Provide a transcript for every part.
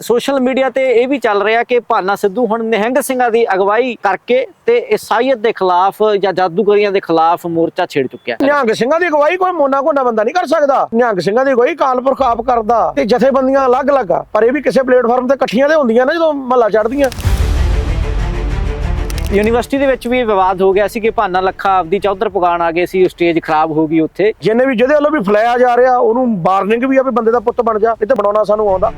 Social media ਤੇ ਇਹ ਵੀ ਚੱਲ ਰਿਹਾ ਕਿ ਭਾਨਾ ਸਿੱਧੂ ਹੁਣ ਨਿਹੰਗ ਸਿੰਘਾਂ ਦੀ ਅਗਵਾਈ ਕਰਕੇ ਤੇ ਇਸਾਈਅਤ ਦੇ ਖਿਲਾਫ ਜਾਂ ਜਾਦੂਗਰੀਆਂ ਦੇ ਖਿਲਾਫ ਮੋਰਚਾ ਛੇੜ ਚੁੱਕਿਆ ਹੈ। ਨਿਹੰਗ ਸਿੰਘਾਂ ਦੀ ਅਗਵਾਈ ਕੋਈ ਮੋਨਾ ਕੋਨਾ ਬੰਦਾ ਨਹੀਂ ਕਰ ਸਕਦਾ। ਨਿਹੰਗ ਸਿੰਘਾਂ ਦੀ ਅਗਵਾਈ ਕਾਲਪੁਰਖ ਆਪ ਕਰਦਾ ਤੇ ਜਥੇਬੰਦੀਆਂ ਅਲੱਗ-ਅਲੱਗ ਆ। ਪਰ ਇਹ ਵੀ ਕਿਸੇ ਪਲੇਟਫਾਰਮ ਤੇ ਇਕੱਠੀਆਂ ਤੇ ਹੁੰਦੀਆਂ ਨਾ ਜਦੋਂ ਮਹੱਲਾ ਚੜ੍ਹਦੀਆਂ। ਯੂਨੀਵਰਸਿਟੀ ਦੇ ਵਿੱਚ ਵੀ ਵਿਵਾਦ ਹੋ ਗਿਆ ਸੀ ਕਿ ਭਾਨਾ ਲੱਖਾ ਆਪਦੀ ਚੌਧਰ ਪੁਗਾਣ ਆ ਗਏ ਸੀ ਸਟੇਜ ਖਰਾਬ ਹੋ ਗਈ ਉੱਥੇ। ਜਿੰਨੇ ਵੀ ਜਿਹਦੇ ਵੱਲੋਂ ਵੀ ਫਲਾਇਆ ਜਾ ਰਿਹਾ ਉਹਨੂੰ ਵਾਰਨਿੰਗ ਵੀ ਆ ਵੀ ਬੰਦੇ ਦਾ ਪੁੱਤ ਬਣ ਜਾ ਇਹ ਤੇ ਬਣਾਉਣਾ ਸਾਨੂੰ ਆਉਂਦਾ।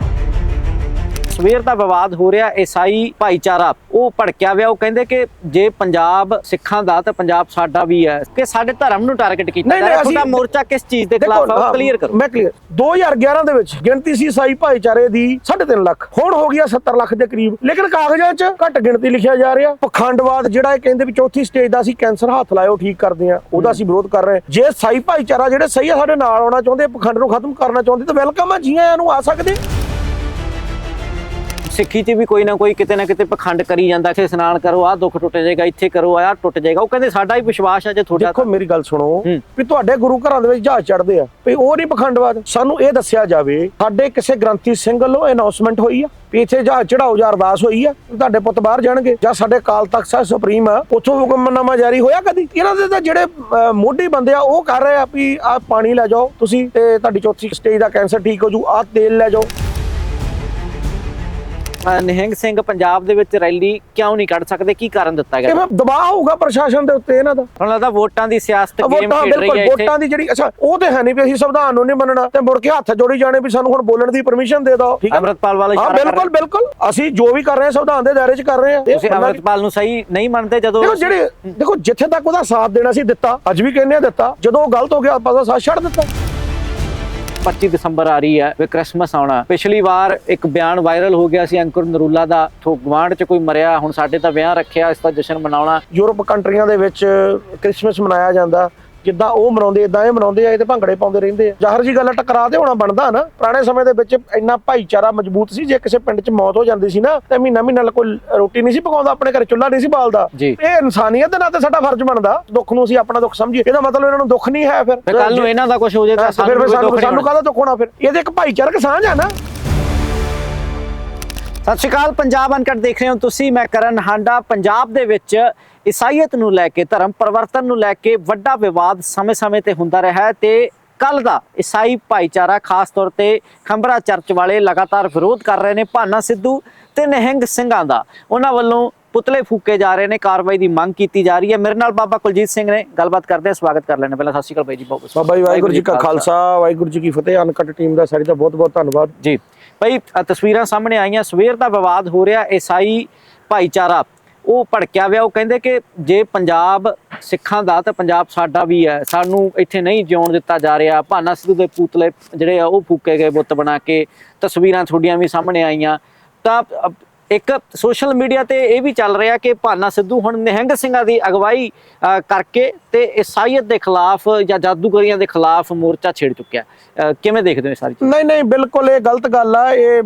ਸਵੇਰ ਦਾ ਵਿਵਾਦ ਹੋ ਰਿਹਾ ਈਸਾਈ ਭਾਈਚਾਰਾ ਉਹ ਭੜਕਿਆ ਹੋਇਆ ਉਹ ਕਹਿੰਦੇ ਕਿ ਜੇ ਪੰਜਾਬ ਸਿੱਖਾਂ ਦਾ ਤਾਂ ਪੰਜਾਬ ਸਾਡਾ ਵੀ ਹੈ ਕਿ ਸਾਡੇ ਧਰਮ ਨੂੰ ਟਾਰਗੇਟ ਕੀਤਾ ਜਾ ਰਿਹਾ ਤੁਹਾਡਾ ਮੋਰਚਾ ਕਿਸ ਚੀਜ਼ ਦੇ ਖਿਲਾਫ ਹੈ ਕਲੀਅਰ ਕਰੋ। ਮੈਂ ਕਲੀਅਰ 2011 ਦੇ ਵਿੱਚ ਗਿਣਤੀ ਸੀ ਸਾਈ ਭਾਈਚਾਰੇ ਦੀ 3.5 ਲੱਖ ਹੁਣ ਹੋ ਗਿਆ 70 ਲੱਖ ਦੇ ਕਰੀਬ। ਲੇਕਿਨ ਕਾਗਜ਼ਾਂ 'ਚ ਘੱਟ ਗਿਣਤੀ ਲਿਖਿਆ ਜਾ ਰਿਹਾ। ਪਖੰਡਵਾਦ ਜਿਹੜਾ ਇਹ ਕਹਿੰਦੇ ਵੀ ਚੌਥੀ ਸਟੇਜ ਦਾ ਅਸੀਂ ਕੈਂਸਰ ਹੱਥ ਲਾਇਓ ਠੀਕ ਕਰਦੇ ਆ ਉਹਦਾ ਅਸੀਂ ਵਿਰੋਧ ਕਰ ਰਹੇ ਜੇ ਸਾਈ ਭਾਈਚਾਰਾ ਜਿਹੜੇ ਸਹੀ ਆ ਸਾਡੇ ਨਾਲ ਆਉਣਾ ਚਾਹੁੰਦੇ ਪਖੰਡ ਨੂੰ ਖਤਮ ਕਰਨਾ ਚਾਹੁੰਦੇ ਤਾਂ ਵੈਲਕਮ ਆ ਜੀ ਆਇਆਂ ਨੂੰ ਆ ਸਕਦੇ। ਸਿੱਖੀ 'ਚ ਵੀ ਕੋਈ ਨਾ ਕੋਈ ਕਿਤੇ ਨਾ ਕਿਤੇ ਪਖੰਡ ਕਰੀ ਜਾਂਦਾ ਕਿ ਇਸ਼ਨਾਨ ਕਰੋ ਆਹ ਦੁੱਖ ਟੁੱਟ ਜਾਏਗਾ ਇੱਥੇ ਕਰੋ ਆਹ ਟੁੱਟ ਜਾਏਗਾ। ਉਹ ਕਹਿੰਦੇ ਸਾਡਾ ਹੀ ਵਿਸ਼ਵਾਸ ਹੈ ਜੇ ਤੁਹਾਡਾ ਦੇਖੋ ਮੇਰੀ ਗੱਲ ਸੁਣੋ। ਵੀ ਤੁਹਾਡੇ ਗੁਰੂ ਘਰਾਂ ਦੇ ਵਿੱਚ ਜਹਾਜ਼ ਚੜਦੇ ਆ ਵੀ ਉਹ ਨਹੀਂ ਪਖੰਡਵਾਦ। ਸਾਨੂੰ ਇਹ ਦੱਸਿਆ ਜਾਵੇ ਸਾਡੇ ਕਿਸੇ ਗ੍ਰੰਥੀ ਸਿੰਘ ਵੱਲੋਂ ਅਨਾਉਂਸਮੈਂਟ ਹੋਈ ਆ ਵੀ ਇੱਥੇ ਜਹਾਜ਼ ਚੜਾਓ ਜਾਂ ਅਰਦਾਸ ਹੋਈ ਆ ਤੁਹਾਡੇ ਪੁੱਤ ਬਾਹਰ ਜਾਣਗੇ ਜਾਂ ਸਾਡੇ ਕਾਲ ਤਖਤ ਸਾਹਿਬ ਸੁਪਰੀਮ ਆ ਉੱਥੋਂ ਹੁਕਮਨਾਮਾ ਜਾਰੀ ਹੋਇਆ ਕਦੀ? ਇਹਨਾਂ ਦੇ ਤਾਂ ਜਿਹੜੇ ਮੋਢੀ ਬੰਦੇ ਆ ਉਹ ਕਰ ਰਹੇ ਆ ਵੀ ਆਹ ਪਾਣੀ ਲੈ ਜਾਓ ਤੁਸੀਂ ਤੇ ਤੁਹਾਡੀ ਚੌਥੀ ਸਟੇਜ ਦਾ ਕੈਂਸਰ ਠੀਕ ਹੋ ਜੂ ਆਹ ਤੇਲ ਲੈ ਜਾਓ। ਨਿਹੰਗ ਸਿੰਘ ਪੰਜਾਬ ਦੇ ਵਿੱਚ ਰੈਲੀ ਕਿਉਂ ਨਹੀਂ ਕੱਢ ਸਕਦੇ? ਕੀ ਕਾਰਨ ਦਿੱਤਾ ਇਹ ਗਿਆ ਫਿਰ ਦਬਾਅ ਹੋਊਗਾ ਪ੍ਰਸ਼ਾਸਨ ਦੇ ਉੱਤੇ ਇਹਨਾਂ ਦਾ। ਹੁਣ ਲੱਗਦਾ ਵੋਟਾਂ ਦੀ ਸਿਆਸਤ ਗੇਮ ਖੇਡ ਰਹੀ ਹੈ ਇੱਥੇ। ਵੋਟਾਂ ਦੀ ਜਿਹੜੀ ਅੱਛਾ ਉਹ ਤੇ ਹੈ ਨਹੀਂ ਵੀ ਅਸੀਂ ਸੰਵਿਧਾਨ ਨੂੰ ਨਹੀਂ ਮੰਨਣਾ ਤੇ ਮੁੜ ਕੇ ਹੱਥ ਜੋੜੀ ਜਾਣੇ ਵੀ ਸਾਨੂੰ ਹੁਣ ਬੋਲਣ ਦੀ ਪਰਮਿਸ਼ਨ ਦੇ ਦਿਓ। ਠੀਕ ਹੈ ਅੰਮ੍ਰਿਤਪਾਲ ਵਾਲਾ ਇਸ਼ਾਰਾ ਬਿਲਕੁਲ ਬਿਲਕੁਲ। ਅਸੀਂ ਜੋ ਵੀ ਕਰ ਰਹੇ ਹਾਂ ਸੰਵਿਧਾਨ ਦੇ ਦਾਇਰੇ 'ਚ ਕਰ ਰਹੇ ਹਾਂ। ਇਹ ਤੁਸੀਂ ਅੰਮ੍ਰਿਤਪਾਲ ਨੂੰ ਸਹੀ ਨਹੀਂ ਮੰਨਦੇ ਜਦੋਂ ਦੇਖੋ ਜਿਹੜੇ ਦੇਖੋ ਜਿੱਥੇ ਤੱਕ ਉਹਦਾ ਸਾਥ ਦੇਣਾ ਸੀ ਦਿੱਤਾ। ਅੱਜ ਵੀ ਕਹਿੰਦੇ ਆ ਦਿੱਤਾ। ਜਦੋਂ ਉਹ ਗਲਤ ਹੋ ਗਿਆ ਆਪਾਂ ਉਹਦਾ ਸਾਥ ਛੱਡ ਦਿੱਤਾ। 25 ਦਸੰਬਰ ਆ ਰਹੀ ਹੈ, ਵੀ ਕ੍ਰਿਸਮਸ ਆਉਣਾ। ਪਿਛਲੀ ਵਾਰ ਇੱਕ ਬਿਆਨ ਵਾਇਰਲ ਹੋ ਗਿਆ ਸੀ ਅੰਕੁਰ ਨਰੂਲਾ ਦਾ, ਥੋ ਗਵਾਂਢ 'ਚ ਕੋਈ ਮਰਿਆ, ਹੁਣ ਸਾਡੇ ਤਾਂ ਵਿਆਹ ਰੱਖਿਆ, ਇਸ ਦਾ ਜਸ਼ਨ ਮਨਾਉਣਾ। ਯੂਰਪ ਕੰਟਰੀਆਂ ਦੇ ਵਿੱਚ ਕ੍ਰਿਸਮਸ ਮਨਾਇਆ ਜਾਂਦਾ। ਜਿੱਦਾਂ ਉਹ ਮਨਾਉਂਦੇ ਇਦਾਂ ਇਹ ਮਨਾਉਂਦੇ ਆ ਇਹ ਤੇ ਭੰਗੜੇ ਪਾਉਂਦੇ ਰਹਿੰਦੇ ਆ। ਜ਼ਾਹਰ ਜੀ ਗੱਲ ਆ, ਟਕਰਾ ਤੇ ਹੋਣਾ ਬਣਦਾ ਨਾ। ਪੁਰਾਣੇ ਸਮੇਂ ਦੇ ਵਿੱਚ ਇੰਨਾ ਭਾਈਚਾਰਾ ਮਜ਼ਬੂਤ ਸੀ ਜੇ ਕਿਸੇ ਪਿੰਡ 'ਚ ਮੌਤ ਹੋ ਜਾਂਦੀ ਸੀ ਨਾ ਤੇ ਮਹੀਨਾ ਮਹੀਨਾ ਕੋਈ ਰੋਟੀ ਨਹੀਂ ਸੀ ਪਕਾਉਂਦਾ ਆਪਣੇ ਘਰੇ ਚੁੱਲ੍ਹਾ ਨਹੀਂ ਸੀ ਬਾਲਦਾ। ਇਹ ਇਨਸਾਨੀਅਤ ਦੇ ਨਾਤੇ ਸਾਡਾ ਫਰਜ਼ ਬਣਦਾ। ਦੁੱਖ ਨੂੰ ਅਸੀਂ ਆਪਣਾ ਦੁੱਖ ਸਮਝੀਏ। ਇਹਦਾ ਮਤਲਬ ਇਹਨਾਂ ਨੂੰ ਦੁੱਖ ਨਹੀਂ ਹੈ ਫਿਰ। ਕੱਲ ਨੂੰ ਇਹਨਾਂ ਦਾ ਕੁਝ ਹੋ ਜਾਏ ਤਾਂ ਤਾਂ ਸਾਨੂੰ ਸਾਨੂੰ ਕਾਹਦਾ ਦੁੱਖ ਹੋਣਾ ਫਿਰ? ਇਹਦੇ ਇੱਕ ਭਾਈਚਾਰਕ ਸਾਂਝ ਆ ਨਾ। ਸਤਿ ਸ਼੍ਰੀ ਅਕਾਲ ਪੰਜਾਬ ਅਨਕਟ ਦੇਖ ਰਹੇ ਹੋ ਤੁਸੀਂ। ਮੈਂ ਕਰਨ ਹਾਂਡਾ ਪੰਜਾਬ ਦੇ ਵਿੱਚ ਈਸਾਈਅਤ ਨੂੰ ਲੈ ਕੇ ਧਰਮ ਪਰਿਵਰਤਨ ਨੂੰ ਲੈ ਕੇ ਵੱਡਾ ਵਿਵਾਦ ਸਮੇਂ-ਸਮੇਂ ਤੇ ਹੁੰਦਾ ਰਿਹਾ ਹੈ ਤੇ ਕੱਲ ਦਾ ਈਸਾਈ ਭਾਈਚਾਰਾ ਖਾਸ ਤੌਰ ਤੇ ਖੰਬਰਾ ਚਰਚ ਵਾਲੇ ਲਗਾਤਾਰ ਵਿਰੋਧ ਕਰ ਰਹੇ ਨੇ ਭਾਨਾ ਸਿੱਧੂ ਤੇ ਨਿਹੰਗ ਸਿੰਘਾਂ ਦਾ। ਉਹਨਾਂ ਵੱਲੋਂ ਪੁਤਲੇ ਫੂਕੇ ਜਾ ਰਹੇ ਨੇ ਕਾਰਵਾਈ ਦੀ ਮੰਗ ਕੀਤੀ ਜਾ ਰਹੀ ਹੈ। ਮੇਰੇ ਨਾਲ ਬਾਬਾ ਕੁਲਜੀਤ ਸਿੰਘ ਨੇ ਗੱਲਬਾਤ ਕਰਦੇ ਆ ਸਵਾਗਤ ਕਰ ਲੈਣੇ ਪਹਿਲਾਂ ਸਤਿ ਸ਼੍ਰੀ ਅਕਾਲ ਬਾਈ ਜੀ ਬਹੁਤ ਬਹੁਤ ਬਾਬਾ ਜੀ ਵਾਹਿਗੁਰੂ ਜੀ ਕਾ ਖਾਲਸਾ ਵਾਹਿਗੁਰੂ ਜੀ ਕੀ ਫਤਿਹ ਅਨਕਟ ਟੀਮ ਦਾ ਸਾਡੀ ਦਾ ਬਹੁਤ ਬਹੁਤ ਧੰਨਵਾਦ। ਜੀ ਭਾਈ ਤਸਵੀਰਾਂ ਸਾਹਮਣੇ ਆਈਆਂ। ਸਵੇਰ ਦਾ ਵਿਵਾਦ ਹੋ ਰਿਹਾ ਈਸਾਈ ਭਾਈਚਾਰਾ। ਉਹ ਭੜਕਿਆ ਹੋਇਆ ਉਹ ਕਹਿੰਦੇ ਕਿ ਜੇ ਪੰਜਾਬ ਸਿੱਖਾਂ ਦਾ ਤਾਂ ਪੰਜਾਬ ਸਾਡਾ ਵੀ ਹੈ, ਸਾਨੂੰ ਇੱਥੇ ਨਹੀਂ ਜਿਉਣ ਦਿੱਤਾ ਜਾ ਰਿਹਾ। ਭਾਨਾ ਸਿੱਧੂ ਦੇ ਪੁਤਲੇ ਜਿਹੜੇ ਆ, ਉਹ ਫੂਕੇ ਗਏ ਬੁੱਤ ਬਣਾ ਕੇ, ਤਸਵੀਰਾਂ ਤੁਹਾਡੀਆਂ ਵੀ ਸਾਹਮਣੇ ਆਈਆਂ। ਤਾਂ ਇੱਕ ਸੋਸ਼ਲ ਮੀਡੀਆ ਤੇ ਇਹ ਵੀ ਚੱਲ ਰਿਹਾ ਕਿ ਭਾਨਾ ਸਿੱਧੂ ਹੁਣ ਨਿਹੰਗ ਸਿੰਘਾਂ ਦੀ ਅਗਵਾਈ ਕਰਕੇ ਤੇ ਈਸਾਈਅਤ ਦੇ ਖਿਲਾਫ ਜਾਂ ਜਾਦੂਗਰੀਆਂ ਦੇ ਖਿਲਾਫ ਮੋਰਚਾ ਛੇੜ ਚੁੱਕਿਆ। ਕਿਵੇਂ ਦੇਖਦੇ ਹੋ ਇਹ ਸਾਰੀ ਚੀਜ਼? ਨਹੀਂ ਨਹੀਂ, ਬਿਲਕੁਲ ਇਹ ਗਲਤ ਗੱਲ ਆ। ਇਹ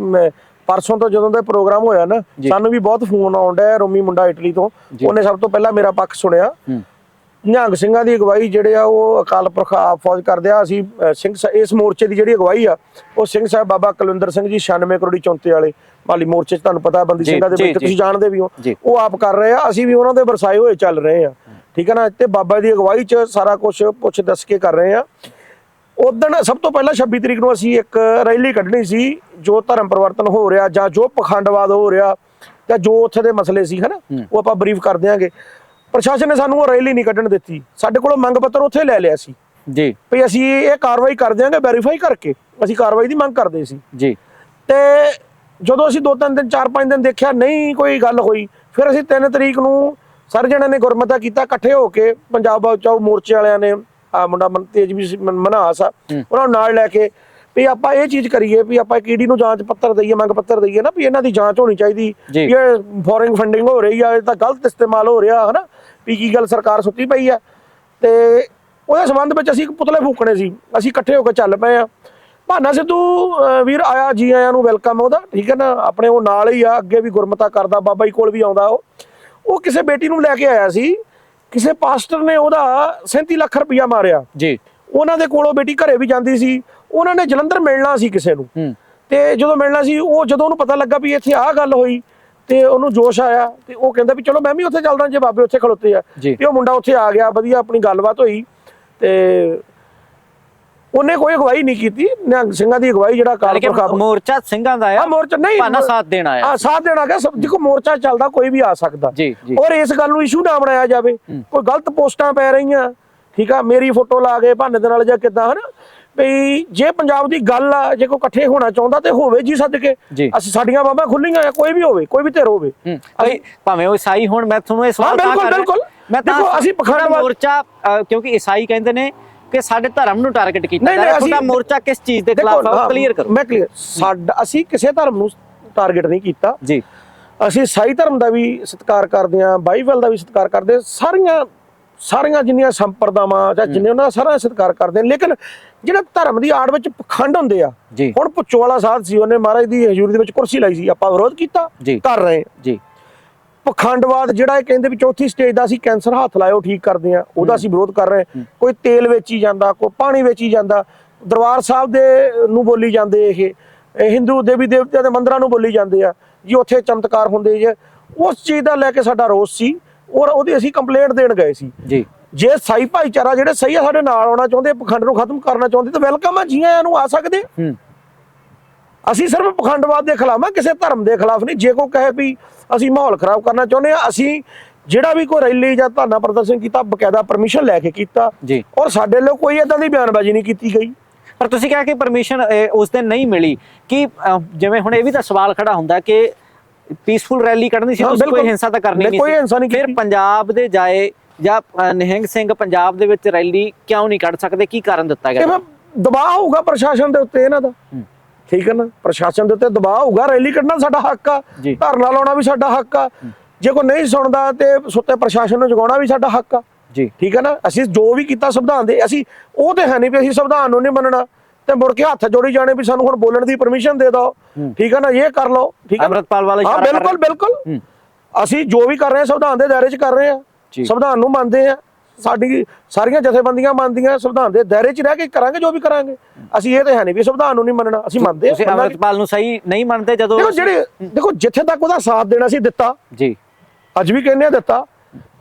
ਪਰਸੋਂ ਤੋਂ ਜਦੋਂ ਦਾ ਪ੍ਰੋਗਰਾਮ ਹੋਇਆ ਨਾ। ਸਾਨੂੰ ਵੀ ਬਹੁਤ ਫੋਨ ਆਉਂਦਾ ਰੋਮੀ ਮੁੰਡਾ ਇਟਲੀ ਤੋਂ। ਉਹਨੇ ਸਭ ਤੋਂ ਪਹਿਲਾਂ ਮੇਰਾ ਪੱਖ ਸੁਣਿਆ ਹੂੰ ਨਿਹੰਗ ਸਿੰਘਾਂ ਦੀ ਅਗਵਾਈ ਜਿਹੜੇ ਆ ਉਹ ਅਕਾਲ ਪੁਰਖ ਆਪ ਫੌਜ ਕਰਦੇ ਆ ਅਸੀਂ ਸਿੰਘ ਇਸ ਮੋਰਚੇ ਦੀ ਜਿਹੜੀ ਅਗਵਾਈ ਆ ਉਹ ਸਿੰਘ ਸਾਹਿਬ ਬਾਬਾ ਕੁਲਵਿੰਦਰ ਸਿੰਘ ਜੀ 96 ਕਰੋੜੀ ਚੌਂਤੇ ਵਾਲੇ ਮਾਲੀ ਮੋਰਚੇ 'ਚ ਤੁਹਾਨੂੰ ਪਤਾ ਬੰਦੀ ਸਿੰਘਾਂ ਦੇ ਵਿੱਚ। ਤੁਸੀਂ ਜਾਣਦੇ ਵੀ ਹੋ। ਉਹ ਆਪ ਕਰ ਰਹੇ ਆ ਅਸੀਂ ਵੀ ਉਹਨਾਂ ਦੇ ਵਰਸਾਏ ਹੋਏ ਚੱਲ ਰਹੇ ਆ ਠੀਕ ਹੈ ਨਾ ਤੇ ਬਾਬਾ ਦੀ ਅਗਵਾਈ 'ਚ ਸਾਰਾ ਕੁਝ ਪੁੱਛ ਦੱਸ ਕੇ ਕਰ ਰਹੇ ਆ ਉਦੋਂ ਸਭ ਤੋਂ ਪਹਿਲਾਂ 26 ਤਰੀਕ ਨੂੰ ਅਸੀਂ ਇੱਕ ਰੈਲੀ ਕੱਢਣੀ ਸੀ ਜੋ ਧਰਮ ਪਰਿਵਰਤਨ ਹੋ ਰਿਹਾ ਜਾਂ ਜੋ ਪਖੰਡਵਾਦ ਹੋ ਰਿਹਾ ਜਾਂ ਜੋ ਉੱਥੇ ਦੇ ਮਸਲੇ ਸੀ ਹਨਾ। ਉਹ ਆਪਾਂ ਬਰੀਫ ਕਰ ਦਿਆਂਗੇ। ਪ੍ਰਸ਼ਾਸਨ ਨੇ ਸਾਨੂੰ ਉਹ ਰੈਲੀ ਨਹੀਂ ਕੱਢਣ ਦਿੱਤੀ। ਸਾਡੇ ਕੋਲੋਂ ਮੰਗ ਪੱਤਰ ਉੱਥੇ ਲੈ ਲਿਆ ਸੀ। ਜੀ। ਵੀ ਅਸੀਂ ਇਹ ਕਾਰਵਾਈ ਕਰ ਦਿਆਂਗੇ ਵੈਰੀਫਾਈ ਕਰਕੇ। ਅਸੀਂ ਕਾਰਵਾਈ ਦੀ ਮੰਗ ਕਰਦੇ ਸੀ। ਜੀ। ਤੇ ਜਦੋਂ ਅਸੀਂ ਦੋ ਤਿੰਨ ਦਿਨ ਚਾਰ ਪੰਜ ਦਿਨ ਦੇਖਿਆ ਨਹੀਂ ਕੋਈ ਗੱਲ ਹੋਈ ਫਿਰ ਅਸੀਂ 3 ਤਰੀਕ ਨੂੰ ਸਾਰੇ ਜਣਿਆਂ ਨੇ ਗੁਰਮਤਾ ਕੀਤਾ ਇਕੱਠੇ ਹੋ ਕੇ ਪੰਜਾਬ ਬਚਾਓ ਮੋਰਚੇ ਵਾਲਿਆਂ ਨੇ ਆ ਮੁੰਡਾ ਮਨ ਤੇਜ ਵੀ ਸੀ, ਮਨ- ਮਨਹਾਸ ਆ। ਉਹਨਾਂ ਨੂੰ ਨਾਲ ਲੈ ਕੇ ਵੀ ਆਪਾਂ ਇਹ ਚੀਜ਼ ਕਰੀਏ ਵੀ ਆਪਾਂ ਕੀਡੀ ਨੂੰ ਜਾਂਚ ਪੱਤਰ ਦਈਏ ਮੰਗ ਪੱਤਰ ਦਈਏ ਨਾ ਵੀ ਇਹਨਾਂ ਦੀ ਜਾਂਚ ਹੋਣੀ ਚਾਹੀਦੀ। ਵੀ ਇਹ ਫੋਰਨ ਫੰਡਿੰਗ ਹੋ ਰਹੀ ਆ ਇਹ ਤਾਂ ਗਲਤ ਇਸਤੇਮਾਲ ਹੋ ਰਿਹਾ ਹਨਾ? ਵੀ ਕੀ ਗੱਲ ਸਰਕਾਰ ਸੁੱਤੀ ਪਈ ਆ। ਤੇ ਉਹਦੇ ਸੰਬੰਧ ਵਿੱਚ ਅਸੀਂ ਇੱਕ ਪੁਤਲੇ ਫੂਕਣੇ ਸੀ। ਅਸੀਂ ਇਕੱਠੇ ਹੋ ਕੇ ਚੱਲ ਪਏ ਆ। ਭਾਨਾ ਸਿੱਧੂ ਵੀਰ ਆਇਆ ਜੀ ਆਇਆਂ ਨੂੰ ਵੈਲਕਮ ਉਹਦਾ ਠੀਕ ਹੈ ਨਾ? ਆਪਣੇ ਉਹ ਨਾਲ ਹੀ ਆ ਅੱਗੇ ਵੀ ਗੁਰਮਤਾ ਕਰਦਾ ਬਾਬਾ ਜੀ ਕੋਲ ਵੀ ਆਉਂਦਾ ਉਹ। ਉਹ ਕਿਸੇ ਬੇਟੀ ਨੂੰ ਲੈ ਕੇ ਆਇਆ ਸੀ। ਕਿਸੇ ਪਾਸਟਰ ਨੇ ਉਹਦਾ 37 ਲੱਖ ਰੁਪਇਆ ਮਾਰਿਆ। ਜੀ। ਉਹਨਾਂ ਦੇ ਕੋਲੋਂ ਬੇਟੀ ਘਰੇ ਵੀ ਜਾਂਦੀ ਸੀ। ਉਹਨਾਂ ਨੇ ਜਲੰਧਰ ਮਿਲਣਾ ਸੀ ਕਿਸੇ ਨੂੰ। ਤੇ ਜਦੋਂ ਮਿਲਣਾ ਸੀ ਉਹ ਜਦੋਂ ਉਹਨੂੰ ਪਤਾ ਲੱਗਾ ਵੀ ਇੱਥੇ ਆਹ ਗੱਲ ਹੋਈ ਤੇ ਉਹਨੂੰ ਜੋਸ਼ ਆਇਆ ਤੇ ਉਹ ਕਹਿੰਦਾ ਵੀ ਚਲੋ ਮੈਂ ਵੀ ਉੱਥੇ ਚੱਲਦਾ ਜੇ ਬਾਬੇ ਉੱਥੇ ਖਲੋਤੇ ਆ। ਤੇ ਉਹ ਮੁੰਡਾ ਉੱਥੇ ਆ ਗਿਆ ਵਧੀਆ ਆਪਣੀ ਗੱਲਬਾਤ ਹੋਈ ਤੇ ਉਹਨੇ ਕੋਈ ਅਗਵਾਈ ਨਹੀਂ ਕੀਤੀ। ਨਿਹੰਗ ਸਿੰਘਾਂ ਦੀ ਅਗਵਾਈ ਜਿਹੜਾ ਯਾਨੀ ਕਿ ਕਾਲਪੁਰਖ ਮੋਰਚਾ ਸਿੰਘਾਂ ਦਾ ਆ। ਆ ਮੋਰਚਾ ਨਹੀਂ ਭਾਨਾ ਸਾਥ ਦੇਣ ਹਾਂ ਸਾਥ ਦੇਣਾ ਸਭ ਦੇਖੋ ਮੋਰਚਾ ਚੱਲਦਾ ਕੋਈ ਵੀ ਆ ਸਕਦਾ। ਔਰ ਇਸ ਗੱਲ ਨੂੰ ਇਸ਼ੂ ਨਾ ਬਣਾਇਆ ਜਾਵੇ। ਕੋਈ ਗਲਤ ਪੋਸਟਾਂ ਪੈ ਰਹੀਆਂ। ਠੀਕ ਆ ਮੇਰੀ ਫੋਟੋ ਲਾ ਕੇ ਭਾਨੇ ਦੇ ਨਾਲ ਜਾਂ ਕਿਦਾਂ ਹਨਾ? ਵੀ ਜੇ ਪੰਜਾਬ ਦੀ ਗੱਲ ਆ ਜੇ ਕੋਈ ਇਕੱਠੇ ਹੋਣਾ ਚਾਹੁੰਦਾ ਤੇ ਹੋਵੇ ਜੀ ਸੱਦ ਕੇ ਜੀ। ਅਸੀਂ ਸਾਡੀਆਂ ਬਾਬਾਂ ਖੁੱਲੀਆਂ ਆ ਕੋਈ ਵੀ ਹੋਵੇ ਕੋਈ ਵੀ ਧਿਰ ਹੋਵੇ। ਭਾਈ ਭਾਵੇਂ ਉਹ ਈਸਾਈ ਹੋਣ ਮੈਂ ਤੁਹਾਨੂੰ ਇਹ ਸਵਾਲ ਤਾਂ ਬਿਲਕੁਲ, ਕਰ। ਬਿਲਕੁਲ। ਮੈਂ ਤਾਂ ਅਸੀਂ ਪਖੰਡਵਾਦ- ਮੋਰਚਾ ਕਿਉਂਕਿ ਈਸਾਈ ਕਹਿੰਦੇ ਨੇ ਕਿ ਸਾਡੇ ਧਰਮ ਨੂੰ ਟਾਰਗੇਟ ਕੀਤਾ ਜਾ ਰਿਹਾ ਤੁਹਾਡਾ ਮੋਰਚਾ ਕਿਸ ਚੀਜ਼ ਦੇ ਖਿਲਾਫ ਆ ਹਾਂ, ਕਲੀਅਰ ਕਰੋ। ਮੈਂ ਕਲੀਅਰ ਸਾਡਾ ਅਸੀਂ ਕਿਸੇ ਧਰਮ ਨੂੰ ਟਾਰਗੇਟ ਨਹੀਂ ਕੀਤਾ। ਜੀ। ਅਸੀਂ ਸਾਈ ਧਰਮ ਦਾ ਵੀ ਸਤਿਕਾਰ ਕਰਦੇ ਹਾਂ ਬਾਈਬਲ ਦਾ ਵੀ ਸਤਿਕਾਰ ਕਰਦੇ ਸਾਰੀਆਂ ਸਾਰੀਆਂ ਜਿੰਨੀਆਂ ਸੰਪਰਦਾਵਾਂ ਜਾਂ ਜਿੰਨੇ ਉਹਨਾਂ ਦਾ ਸਾਰਾ ਸਤਿਕਾਰ ਕਰਦੇ ਹਾਂ। ਲੇਕਿਨ ਜਿਹੜਾ ਧਰਮ ਦੀ ਆੜ ਵਿੱਚ ਪਖੰਡ ਹੁੰਦੇ ਆ ਜੀ। ਹੁਣ ਪੁੱਛੋ ਵਾਲਾ ਸਾਧ ਸੀ ਉਹਨੇ ਮਹਾਰਾਜ ਦੀ ਹਜ਼ੂਰੀ ਦੇ ਵਿੱਚ ਕੁਰਸੀ ਲਾਈ ਸੀ। ਆਪਾਂ ਵਿਰੋਧ ਕੀਤਾ। ਕਰ ਰਹੇ। ਜੀ। ਪਖੰਡਵਾਦ ਜਿਹੜਾ ਇਹ ਕਹਿੰਦੇ ਵੀ ਚੌਥੀ ਸਟੇਜ ਦਾ ਅਸੀਂ ਕੈਂਸਰ ਹੱਥ ਲਾਇਓ ਠੀਕ ਕਰਦੇ ਆ ਉਹਦਾ ਅਸੀਂ ਵਿਰੋਧ ਕਰ ਰਹੇ। ਕੋਈ ਤੇਲ ਵੇਚੀ ਜਾਂਦਾ ਕੋਈ ਪਾਣੀ ਵੇਚੀ ਜਾਂਦਾ ਦਰਬਾਰ ਸਾਹਿਬ ਦੇ ਨੂੰ ਬੋਲੀ ਜਾਂਦੇ ਇਹ। ਹਿੰਦੂ ਦੇਵੀ ਦੇਵਤਿਆਂ ਦੇ ਮੰਦਰਾਂ ਨੂੰ ਬੋਲੀ ਜਾਂਦੇ ਆ। ਜੀ ਉੱਥੇ ਚਮਤਕਾਰ ਹੁੰਦੇ ਜੇ। ਉਸ ਚੀਜ਼ ਦਾ ਲੈ ਕੇ ਸਾਡਾ ਰੋਸ ਸੀ। ਔਰ ਉਹਦੀ ਅਸੀਂ ਕੰਪਲੇਂਟ ਦੇਣ ਗਏ ਸੀ। ਜੀ। ਜੇ ਸਾਈ ਭਾਈਚਾਰਾ ਜਿਹੜੇ ਸਹੀ ਆ ਸਾਡੇ ਨਾਲ ਆਉਣਾ ਚਾਹੁੰਦੇ ਪਖੰਡ ਨੂੰ ਖਤਮ ਕਰਨਾ ਚਾਹੁੰਦੇ ਤਾਂ ਵੈਲਕਮ ਆ ਜੀ ਆਇਆਂ ਨੂੰ ਆ ਸਕਦੇ। ਹੂੰ। ਅਸੀਂ ਸਿਰਫ ਪਖੰਡਵਾਦ ਦੇ ਖਿਲਾਫ ਆ ਕਿਸੇ ਧਰਮ ਦੇ ਖਿਲਾਫ ਨਹੀਂ। ਜੇ ਕੋਈ ਕਹੇ ਵੀ ਅਸੀਂ ਮਾਹੌਲ ਖਰਾਬ ਕਰਨਾ ਚਾਹੁੰਦੇ ਆ ਅਸੀਂ ਜਿਹੜਾ ਵੀ ਕੋਈ ਰੈਲੀ ਜਾਂ ਧਰਨਾ ਪ੍ਰਦਰਸ਼ਨ ਕੀਤਾ ਬਕਾਇਦਾ ਪਰਮਿਸ਼ਨ ਲੈ ਕੇ ਕੀਤਾ ਜੀ। ਔਰ ਸਾਡੇ ਲਈ ਕੋਈ ਇਦਾਂ ਦੀ ਬਿਆਨਬਾਜ਼ੀ ਨਹੀਂ ਕੀਤੀ ਗਈ। ਪਰ ਤੁਸੀਂ ਕਿਹਾ ਕਿ ਪਰਮਿਸ਼ਨ ਉਸ ਦਿਨ ਨਹੀਂ ਮਿਲੀ। ਕਿ ਜਿਵੇਂ ਹੁਣ ਇਹ ਵੀ ਤਾਂ ਸਵਾਲ ਖੜਾ ਹੁੰਦਾ ਕਿ ਪੀਸਫੁਲ ਰੈਲੀ ਕੱਢਣੀ ਸੀ ਕੋਈ। ਹਿੰਸਾ ਤਾਂ ਕਰਨੀ ਨਹੀਂ, ਕੋਈ ਹਿੰਸਾ ਨਹੀਂ ਫਿਰ। ਪੰਜਾਬ ਦੇ ਜਾਏ ਜਾਂ ਨਿਹੰਗ ਸਿੰਘ ਪੰਜਾਬ ਦੇ ਵਿੱਚ ਰੈਲੀ ਕਿਉਂ ਨਹੀਂ ਕੱਢ ਸਕਦੇ? ਕੀ ਕਾਰਨ ਦਿੱਤਾ ਗਿਆ? ਦਬਾਅ ਹੋਊਗਾ ਪ੍ਰਸ਼ਾਸਨ ਦੇ ਉੱਤੇ ਇਹਨਾਂ ਦਾ। ਠੀਕ ਹੈ ਨਾ? ਪ੍ਰਸ਼ਾਸਨ ਦੇ ਉੱਤੇ ਦਬਾਅ ਹੋਊਗਾ ਰੈਲੀ ਕੱਢਣਾ ਸਾਡਾ ਹੱਕ ਆ। ਧਰਨਾ ਲਾਉਣਾ ਵੀ ਸਾਡਾ ਹੱਕ ਆ। ਜੇ ਕੋਈ ਨਹੀਂ ਸੁਣਦਾ ਤੇ ਸੁੱਤੇ ਪ੍ਰਸ਼ਾਸਨ ਨੂੰ ਜਗਾਉਣਾ ਵੀ ਸਾਡਾ ਹੱਕ ਆ। ਜੀ। ਠੀਕ ਹੈ ਨਾ? ਅਸੀਂ ਜੋ ਵੀ ਕੀਤਾ ਸੰਵਿਧਾਨ ਦੇ ਅਸੀਂ ਉਹ ਤੇ ਹੈ ਨਹੀਂ ਵੀ ਅਸੀਂ ਸੰਵਿਧਾਨ ਨੂੰ ਨਹੀਂ ਮੰਨਣਾ। ਤੇ ਮੁੜ ਕੇ ਹੱਥ ਜੋੜੀ ਜਾਣੇ ਵੀ ਸਾਨੂੰ ਹੁਣ ਬੋਲਣ ਦੀ ਪਰਮਿਸ਼ਨ ਦੇ ਦਿਓ। ਠੀਕ ਹੈ ਨਾ? ਇਹ ਕਰ ਲਓ। ਠੀਕ ਹੈ? ਅੰਮ੍ਰਿਤਪਾਲ ਵਾਲਾ ਹਾਂ ਬਿਲਕੁਲ। ਬਿਲਕੁਲ। ਅਸੀਂ ਜੋ ਵੀ ਕਰ ਰਹੇ ਹਾਂ ਸੰਵਿਧਾਨ ਦੇ ਦਾਇਰੇ 'ਚ ਕਰ ਰਹੇ। ਹਾਂ। ਸੰਵਿਧਾਨ ਨੂੰ ਮੰਨਦੇ ਆ ਸਾਡੀ ਸਾਰੀਆਂ ਜਥੇਬੰਦੀਆਂ ਮੰਨਦੀਆਂ ਸੰਵਿਧਾਨ ਦੇ ਦਾਇਰੇ 'ਚ ਰਹਿ ਕੇ ਕਰਾਂਗੇ ਜੋ ਵੀ ਕਰਾਂਗੇ। ਅਸੀਂ ਇਹ ਤੇ ਹੈ ਨਹੀਂ ਵੀ ਸੰਵਿਧਾਨ ਨੂੰ ਨਹੀਂ ਮੰਨਣਾ ਅਸੀਂ ਮੰਨਦੇ ਤੁਸੀਂ ਹਾਂ ਅੰਮ੍ਰਿਤਪਾਲ ਨੂੰ ਸਹੀ ਨਹੀਂ ਮੰਨਦੇ ਜਦੋਂ ਦੇਖੋ ਜਿਹੜੇ ਦੇਖੋ ਜਿੱਥੇ ਤੱਕ ਉਹਦਾ ਸਾਥ ਦੇਣਾ ਸੀ ਦਿੱਤਾ। ਜੀ। ਅੱਜ ਵੀ ਕਹਿੰਦੇ ਆ ਦਿੱਤਾ।